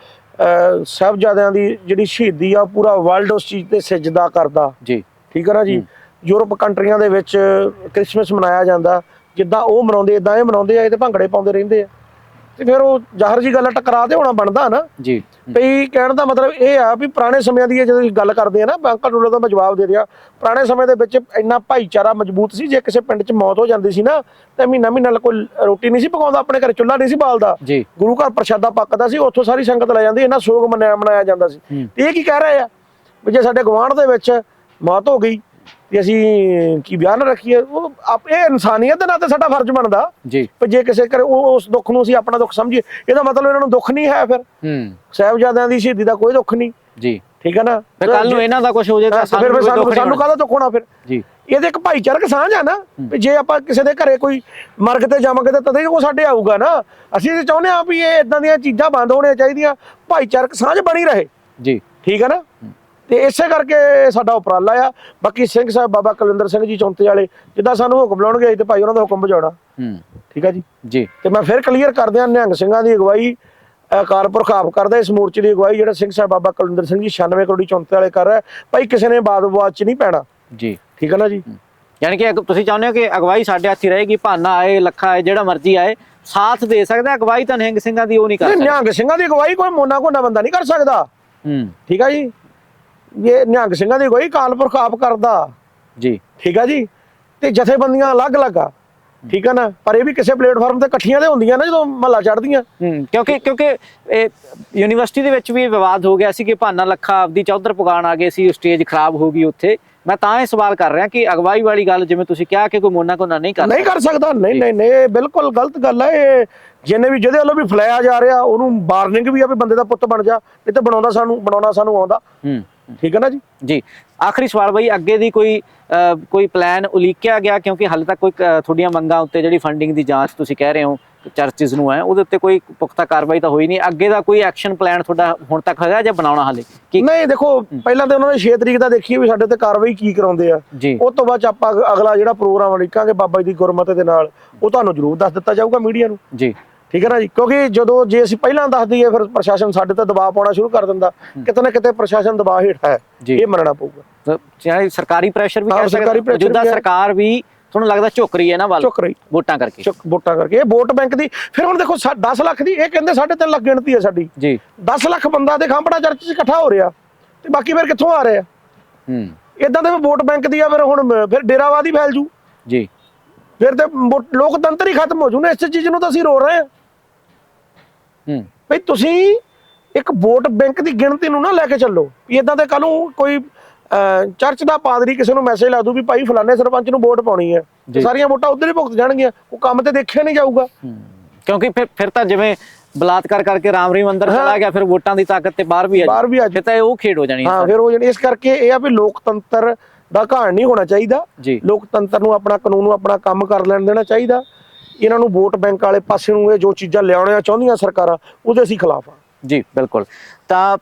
ਸਾਹਿਬਜ਼ਾਦਿਆਂ ਦੀ ਜਿਹੜੀ ਸ਼ਹੀਦੀ ਆ ਪੂਰਾ ਵਰਲਡ ਉਸ ਚੀਜ਼ ਤੇ ਸਜਦਾ ਕਰਦਾ। ਜੀ। ਠੀਕ ਹੈ ਨਾ ਜੀ? ਯੂਰਪ ਕੰਟਰੀਆਂ ਦੇ ਵਿੱਚ ਕ੍ਰਿਸਮਸ ਮਨਾਇਆ ਜਾਂਦਾ। ਜਿੱਦਾਂ ਉਹ ਮਨਾਉਂਦੇ ਇਦਾਂ ਇਹ ਮਨਾਉਂਦੇ ਆ ਇਹ ਤੇ ਭੰਗੜੇ ਪਾਉਂਦੇ ਰਹਿੰਦੇ ਆ। ਤੇ ਫਿਰ ਉਹ ਜ਼ਾਹਰ ਜੀ ਗੱਲ ਟਕਰਾ ਤੇ ਹੋਣਾ ਬਣਦਾ ਨਾ। ਜੀ। ਵੀ ਕਹਿਣ ਦਾ ਮਤਲਬ ਇਹ ਆ ਵੀ ਪੁਰਾਣੇ ਸਮਿਆਂ ਦੀ ਜਦੋਂ ਗੱਲ ਕਰਦੇ ਆ ਨਾ ਅੰਕਲ ਰੂਲੇ ਦਾ ਮੈਂ ਜਵਾਬ ਦੇ ਦਿਆ ਪੁਰਾਣੇ ਸਮੇਂ ਦੇ ਵਿੱਚ ਇੰਨਾ ਭਾਈਚਾਰਾ ਮਜ਼ਬੂਤ ਸੀ ਜੇ ਕਿਸੇ ਪਿੰਡ 'ਚ ਮੌਤ ਹੋ ਜਾਂਦੀ ਸੀ ਨਾ ਤੇ ਮਹੀਨਾ ਮਹੀਨਾ ਕੋਈ ਰੋਟੀ ਨਹੀਂ ਸੀ ਪਕਾਉਂਦਾ ਆਪਣੇ ਘਰੇ ਚੁੱਲ੍ਹਾ ਨਹੀਂ ਸੀ ਬਾਲਦਾ। ਗੁਰੂ ਘਰ ਪ੍ਰਸ਼ਾਦਾ ਪੱਕਦਾ ਸੀ ਉੱਥੋਂ ਸਾਰੀ ਸੰਗਤ ਲੈ ਜਾਂਦੀ ਇਹਨਾਂ ਸੋਗ ਮਨਾਇਆ ਮਨਾਇਆ ਜਾਂਦਾ ਸੀ। ਇਹ ਕੀ ਕਹਿ ਰਹੇ ਆ? ਵੀ ਜੇ ਸਾਡੇ ਗਵਾਂਢ ਦੇ ਵਿੱਚ ਮੌਤ ਹੋ ਗਈ ਤੇ ਅਸੀਂ ਕੀ ਬਿਆਨ ਰੱਖੀਏ ਉਹ ਆਪ- ਇਹ ਇਨਸਾਨੀਅਤ ਦੇ ਨਾਤੇ ਸਾਡਾ ਫਰਜ਼ ਬਣਦਾ। ਜੀ। ਵੀ ਜੇ ਕਿਸੇ ਘਰੇ ਉਹ ਉਸ ਦੁੱਖ ਨੂੰ ਅਸੀਂ ਆਪਣਾ ਦੁੱਖ ਸਮਝੀਏ ਇਹਦਾ ਮਤਲਬ ਇਹਨਾਂ ਨੂੰ ਦੁੱਖ ਨਹੀਂ ਹੈ ਫਿਰ। ਹੂੰ। ਸਾਹਿਬਜ਼ਾਦਿਆਂ ਦੀ ਸ਼ਹੀਦੀ ਦਾ ਕੋਈ ਦੁੱਖ ਨਹੀਂ। ਜੀ। ਠੀਕ ਹੈ ਨਾ? ਫਿਰ ਕੱਲ ਨੂੰ ਇਹਨਾਂ ਦਾ ਕੁਝ ਹੋ ਜੇ ਤਾਂ ਸਾਨੂੰ ਸਾਨੂੰ ਹੋਣਾ। ਕਾਹਦਾ ਦੁੱਖ ਹੋਣਾ ਫਿਰ? ਜੀ। ਇਹਦੇ ਇੱਕ ਭਾਈਚਾਰਕ ਸਾਂਝ ਆ ਨਾ ਵੀ ਜੇ ਆਪਾਂ ਕਿਸੇ ਦੇ ਘਰੇ ਕੋਈ ਮਰਗ ਤੇ ਜਾਵਾਂਗੇ ਤਾਂ ਤਦੇ ਹੀ ਉਹ ਸਾਡੇ ਆਊਗਾ ਨਾ। ਅਸੀਂ ਚਾਹੁੰਦੇ ਆ ਵੀ ਇਹ ਇਦਾਂ ਦੀਆਂ ਚੀਜ਼ਾਂ ਬੰਦ ਹੋਣੀਆਂ ਚਾਹੀਦੀਆਂ ਭਾਈਚਾਰਕ ਸਾਂਝ ਬਣੀ ਰਹੇ। ਜੀ। ਠੀਕ ਹੈ ਨਾ? ਤੇ ਇਸੇ ਕਰਕੇ ਸਾਡਾ ਉਪਰਾਲਾ ਆ। ਬਾਕੀ ਸਿੰਘ ਸਾਹਿਬ ਬਾਬਾ ਕੁਲਵਿੰਦਰ ਸਿੰਘ ਜੀ ਚੌਂਤੇ ਵਾਲੇ ਜਿੱਦਾਂ ਸਾਨੂੰ ਹੁਕਮ ਲਾਉਣਗੇ ਅਸੀਂ ਤੇ ਭਾਈ ਉਹਨਾਂ ਦਾ ਹੁਕਮ ਵਜਾਉਣਾ ਹੂੰ। ਠੀਕ ਹੈ ਜੀ? ਜੀ। ਤੇ ਮੈਂ ਫਿਰ ਕਲੀਅਰ ਕਰਦੇ ਹਾਂ ਨਿਹੰਗ ਸਿੰਘਾਂ ਦੀ ਅਗਵਾਈ ਅਕਾਲ ਪੁਰਖ ਆਪ ਕਰਦਾ ਇਸ ਮੋਰਚੇ ਦੀ ਅਗਵਾਈ ਜਿਹੜਾ ਸਿੰਘ ਸਾਹਿਬ ਬਾਬਾ ਕੁਲਵਿੰਦਰ ਸਿੰਘ ਜੀ 96 ਕਰੋੜੀ ਚੌਂਤੇ ਵਾਲੇ ਕਰ ਰਿਹਾ। ਭਾਈ ਕਿਸੇ ਨੇ ਬਾਦ ਵਿਵਾਦ ਚ ਨਹੀਂ ਪੈਣਾ। ਜੀ। ਠੀਕ ਹੈ ਨਾ ਜੀ? ਯਾਨੀ ਕਿ ਤੁਸੀਂ ਚਾਹੁੰਦੇ ਹੋ ਕਿ ਅਗਵਾਈ ਸਾਡੇ ਹੱਥ ਰਹੇਗੀ ਭਾਨਾ ਆਏ ਲੱਖਾ ਆਏ ਜਿਹੜਾ ਮਰਜ਼ੀ ਆਏ ਸਾਥ ਦੇ ਸਕਦਾ ਅਗਵਾਈ ਤਾਂ ਨਿਹੰਗ ਸਿੰਘਾਂ ਦੀ ਉਹ ਨਹੀਂ ਕਰ ਸਕਦਾ। ਨਿਹੰਗ ਸਿੰਘਾਂ ਦੀ ਅਗਵਾਈ ਕੋਈ ਮੋਨਾ ਕੋਨਾ ਬੰਦਾ ਨਹੀਂ ਕਰ ਸਕਦਾ। ਹੂੰ। ਠੀਕ ਹੈ ਜੀ? ਇਹ ਨਿਹੰਗ ਸਿੰਘਾਂ ਦੀ ਅਗਵਾਈ ਅਕਾਲ ਪੁਰਖ ਆਪ ਕਰਦਾ। ਜੀ। ਠੀਕ ਹੈ ਜੀ? ਤੇ ਜਥੇਬੰਦੀਆਂ ਅਲੱਗ-ਅਲੱਗ ਆ। ਠੀਕ ਹੈ ਨਾ? ਪਰ ਇਹ ਵੀ ਕਿਸੇ ਪਲੇਟਫਾਰਮ ਤੇ ਇਕੱਠੀਆਂ ਤੇ ਹੁੰਦੀਆਂ ਨਾ ਜਦੋਂ ਮਹੱਲਾ ਚੜਦੀਆਂ ਕਿਉਂਕਿ ਕਿਉਂਕਿ ਇਹ ਯੂਨੀਵਰਸਿਟੀ ਦੇ ਵਿੱਚ ਵੀ ਵਿਵਾਦ ਹੋ ਗਿਆ ਸੀ ਕਿ ਭਾਨਾ ਲੱਖਾ ਆਪਦੀ ਚੌਧਰ ਪੁਗਾਣ ਆ ਗਏ ਸੀ ਸਟੇਜ ਖਰਾਬ ਹੋ ਗਈ ਉੱਥੇ। ਮੈਂ ਤਾਂ ਇਹ ਸਵਾਲ ਕਰ ਰਿਹਾ ਕਿ ਅਗਵਾਈ ਵਾਲੀ ਗੱਲ ਜਿਵੇਂ ਤੁਸੀਂ ਕਿਹਾ ਕਿ ਕੋਈ ਮੋਨਾ ਕੋਨਾ ਨਹੀਂ ਕਰ ਨਹੀਂ ਕਰ ਸਕਦਾ। ਨਹੀਂ ਨਹੀਂ ਨਹੀਂ ਇਹ ਬਿਲਕੁਲ ਗਲਤ ਗੱਲ ਹੈ ਇਹ ਜਿਹਨੇ ਵੀ ਜਿਹਦੇ ਵੱਲੋਂ ਵੀ ਫਲਾਇਆ ਜਾ ਰਿਹਾ ਉਹਨੂੰ ਵਾਰਨਿੰਗ ਵੀ ਆ ਵੀ ਬੰਦੇ ਦਾ ਪੁੱਤ ਬਣ ਜਾ। ਨਹੀਂ ਤੇ ਬਣਾਉਂਦਾ ਸਾਨੂੰ ਬਣਾਉਣਾ ਸਾਨੂੰ ਆਉਂਦਾ। ਹੂੰ। ਠੀਕ ਹੈ ਨਾ ਜੀ? ਜੀ। ਆਖਰੀ ਸਵਾਲ ਬਈ ਅੱਗੇ ਦੀ ਕੋਈ ਕੋਈ ਪਲਾਨ ਉਲੀਕਿਆ ਗਿਆ? ਕਿਉਂਕਿ ਹਾਲੇ ਤੱਕ ਕੋਈ ਤੁਹਾਡੀਆਂ ਮੰਗਾਂ ਉੱਤੇ ਜਿਹੜੀ ਫੰਡਿੰਗ ਦੀ ਜਾਂਚ ਤੁਸੀਂ ਕਹਿ ਰਹੇ ਹੋ ਚਰਚਿਸ ਨੂੰ ਹੈ ਉਹਦੇ ਉੱਤੇ ਕੋਈ ਪੁਖਤਾ ਕਾਰਵਾਈ ਤਾਂ ਹੋਈ ਨਹੀਂ। ਅੱਗੇ ਦਾ ਕੋਈ ਐਕਸ਼ਨ ਪਲਾਨ ਤੁਹਾਡਾ ਹੁਣ ਤੱਕ ਹੈਗਾ ਜਾਂ ਬਣਾਉਣਾ ਹਾਲੇ? ਕੀ ਨਹੀਂ ਦੇਖੋ ਪਹਿਲਾਂ ਤੇ ਉਹਨਾਂ ਨੇ 6 ਤਰੀਕ ਦਾ ਦੇਖੀਏ ਵੀ ਸਾਡੇ ਤੇ ਕਾਰਵਾਈ ਕੀ ਕਰਾਉਂਦੇ ਆ। ਉਸ ਤੋਂ ਬਾਅਦ ਆਪਾਂ ਅਗਲਾ ਜਿਹੜਾ ਪ੍ਰੋਗਰਾਮ ਲਿਖਾਂਗੇ ਬਾਬਾ ਜੀ ਦੀ ਗੁਰਮਤਿ ਦੇ ਨਾਲ ਉਹ ਤੁਹਾਨੂੰ ਜ਼ਰੂਰ ਦੱਸ ਦਿੱਤਾ ਜਾਊਗਾ ਮੀਡੀਆ ਨੂੰ। ਜੀ। ਠੀਕ ਹੈ ਨਾ ਜੀ? ਕਿਉਂਕਿ ਜਦੋਂ ਜੇ ਅਸੀਂ ਪਹਿਲਾਂ ਦੱਸ ਦਈਏ ਫਿਰ ਪ੍ਰਸ਼ਾਸਨ ਸਾਡੇ ਤੇ ਦਬਾਅ ਪਾਉਣਾ ਸ਼ੁਰੂ ਕਰ ਦਿੰਦਾ। ਕਿਤੇ ਨਾ ਕਿਤੇ ਪ੍ਰਸ਼ਾਸਨ ਦਬਾਅ ਹੇਠ ਹੈ। ਇਹ ਮੰਨਣਾ ਪਊਗਾ। ਚਾਹੇ ਸਰਕਾਰੀ ਪ੍ਰੈਸ਼ਰ ਵੀ ਕਹਿ ਸਰਕਾਰੀ ਸਕਦੇ ਜਿੱਦਾਂ। ਸਰਕਾਰ ਵੀ ਤੁਹਾਨੂੰ ਲੱਗਦਾ ਝੁਕ ਰਹੀ ਹੈ ਨਾ ਵੱਲ? ਝੁਕ ਰਹੀ। ਵੋਟਾਂ ਕਰਕੇ। ਵੋਟਾਂ ਕਰਕੇ। ਇਹ ਵੋਟ ਬੈਂਕ ਦੀ ਫਿਰ ਹੁਣ ਦੇਖੋ 10 ਲੱਖ ਦੀ ਇਹ ਕਹਿੰਦੇ 3.5 ਲੱਖ ਗਿਣਤੀ ਹੈ ਸਾਡੀ। ਜੀ। 10 ਲੱਖ ਬੰਦਾ ਦੇ ਖਾਂਪੜਾ ਚਰਚ 'ਚ ਇਕੱਠਾ ਹੋ ਰਿਹਾ ਤੇ ਬਾਕੀ ਫਿਰ ਕਿੱਥੋਂ ਆ ਰਹੇ? ਆ ਹੂੰ। ਇਦਾਂ ਦੇ ਵੋਟ ਬੈਂਕ ਦੀ ਆ ਫਿਰ ਹੁਣ ਫਿਰ ਡੇਰਾਵਾਦੀ ਫੈਲ ਜੂ। ਜੀ। ਫਿਰ ਤੇ ਲੋਕਤੰਤਰ ਹੀ ਖਤਮ ਹੋ ਜੂ ਨਾ ਇਸ ਚੀਜ਼ ਨੂੰ ਤਾਂ ਅਸੀਂ ਰੋ ਰਹੇ ਹਾਂ। ਹੂੰ। ਭਈ ਤੁਸੀਂ ਇੱਕ ਵੋਟ ਬੈਂਕ ਦੀ ਗਿਣਤੀ ਨੂੰ ਨਾ ਲੈ ਕੇ ਚੱਲੋ। ਵੀ ਇਦਾਂ ਤੇ ਕੱਲ ਨੂੰ ਕੋਈ ਚਰਚ ਦਾ ਪਾਦਰੀ ਕਿਸੇ ਨੂੰ ਮੈਸੇਜ ਲਾ ਦੂ ਵੀ ਭਾਈ ਫਲਾਣੇ ਸਰਪੰਚ ਨੂੰ ਵੋਟ ਪਾਉਣੀ ਹੈ। ਜੀ। ਸਾਰੀਆਂ ਵੋਟਾਂ ਉਧਰ ਹੀ ਭੁਗਤ ਜਾਣਗੀਆਂ। ਉਹ ਕੰਮ ਤੇ ਦੇਖਿਆ ਨਹੀਂ ਜਾਊਗਾ। ਹੂੰ। ਕਿਉਂਕਿ ਫਿਰ ਫਿਰ ਤਾਂ ਜਿਵੇਂ ਬਲਾਤਕਾਰ ਕਰਕੇ ਰਾਮਰੀ ਮੰਦਰ ਹਾਂ। ਚਲਾ ਗਿਆ ਫਿਰ ਵੋਟਾਂ ਦੀ ਤਾਕਤ ਤੇ ਬਾਹਰ ਵੀ ਆ ਜਾਊ। ਫਿਰ ਤਾਂ ਉਹ ਖੇਡ ਹੋ ਜਾਣੀ ਹੈ ਹਾਂ ਫਿਰ ਉਹ ਜਿਹੜੀ ਇਸ ਕਰਕੇ ਇਹ ਆ ਵੀ ਲੋਕਤੰਤਰ ਦਾ ਘਾਣ ਨਹੀਂ ਹੋਣਾ ਚਾਹੀਦਾ। ਜੀ। ਲੋਕਤੰਤਰ ਨੂੰ ਆਪਣਾ ਕਾਨੂੰਨ ਨੂੰ ਆਪਣਾ ਕੰਮ ਕਰ ਲੈਣ ਦੇਣਾ ਚਾਹੀਦਾ। ਇਹਨਾਂ ਨੂੰ ਵੋਟ ਬੈਂਕ ਵਾਲੇ ਪਾਸੇ ਨੂੰ ਇਹ ਜੋ ਚੀਜ਼ਾਂ ਲਿਆਉਣੀਆਂ ਚਾਹੁੰਦੀਆਂ ਸਰਕਾਰਾਂ ਉਹਦੇ ਅਸੀਂ ਖਿਲਾਫ ਆ ਜੀ ਬਿਲਕੁਲ। ਤਾਂ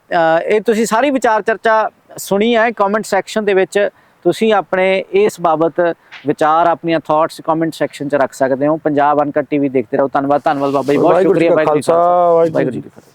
ਇਹ ਤੁਸੀਂ ਸਾਰੀ ਵਿਚਾਰ ਚਰਚਾ ਸੁਣੀ ਹੈ ਕਮੈਂਟ ਸੈਕਸ਼ਨ ਦੇ ਵਿੱਚ। ਤੁਸੀਂ ਆਪਣੇ ਇਸ ਬਾਬਤ ਵਿਚਾਰ ਆਪਣੀਆਂ ਥਾਟਸ ਕਮੈਂਟ ਸੈਕਸ਼ਨ 'ਚ ਰੱਖ ਸਕਦੇ ਹੋ। ਪੰਜਾਬ ਅਨਕਟ ਟੀਵੀ ਦੇਖਦੇ ਰਹੋ। ਧੰਨਵਾਦ ਧੰਨਵਾਦ ਬਾਬਾ ਜੀ। ਬਹੁਤ ਸ਼ੁਕਰੀਆ ਵਾਹਿਗੁਰੂ ਜੀ ਖਾਲਸਾ, ਵਾਹਿਗੁਰੂ ਵਾਹਿਗੁਰੂ ਜੀ ਕੀ ਫਤਿਹ।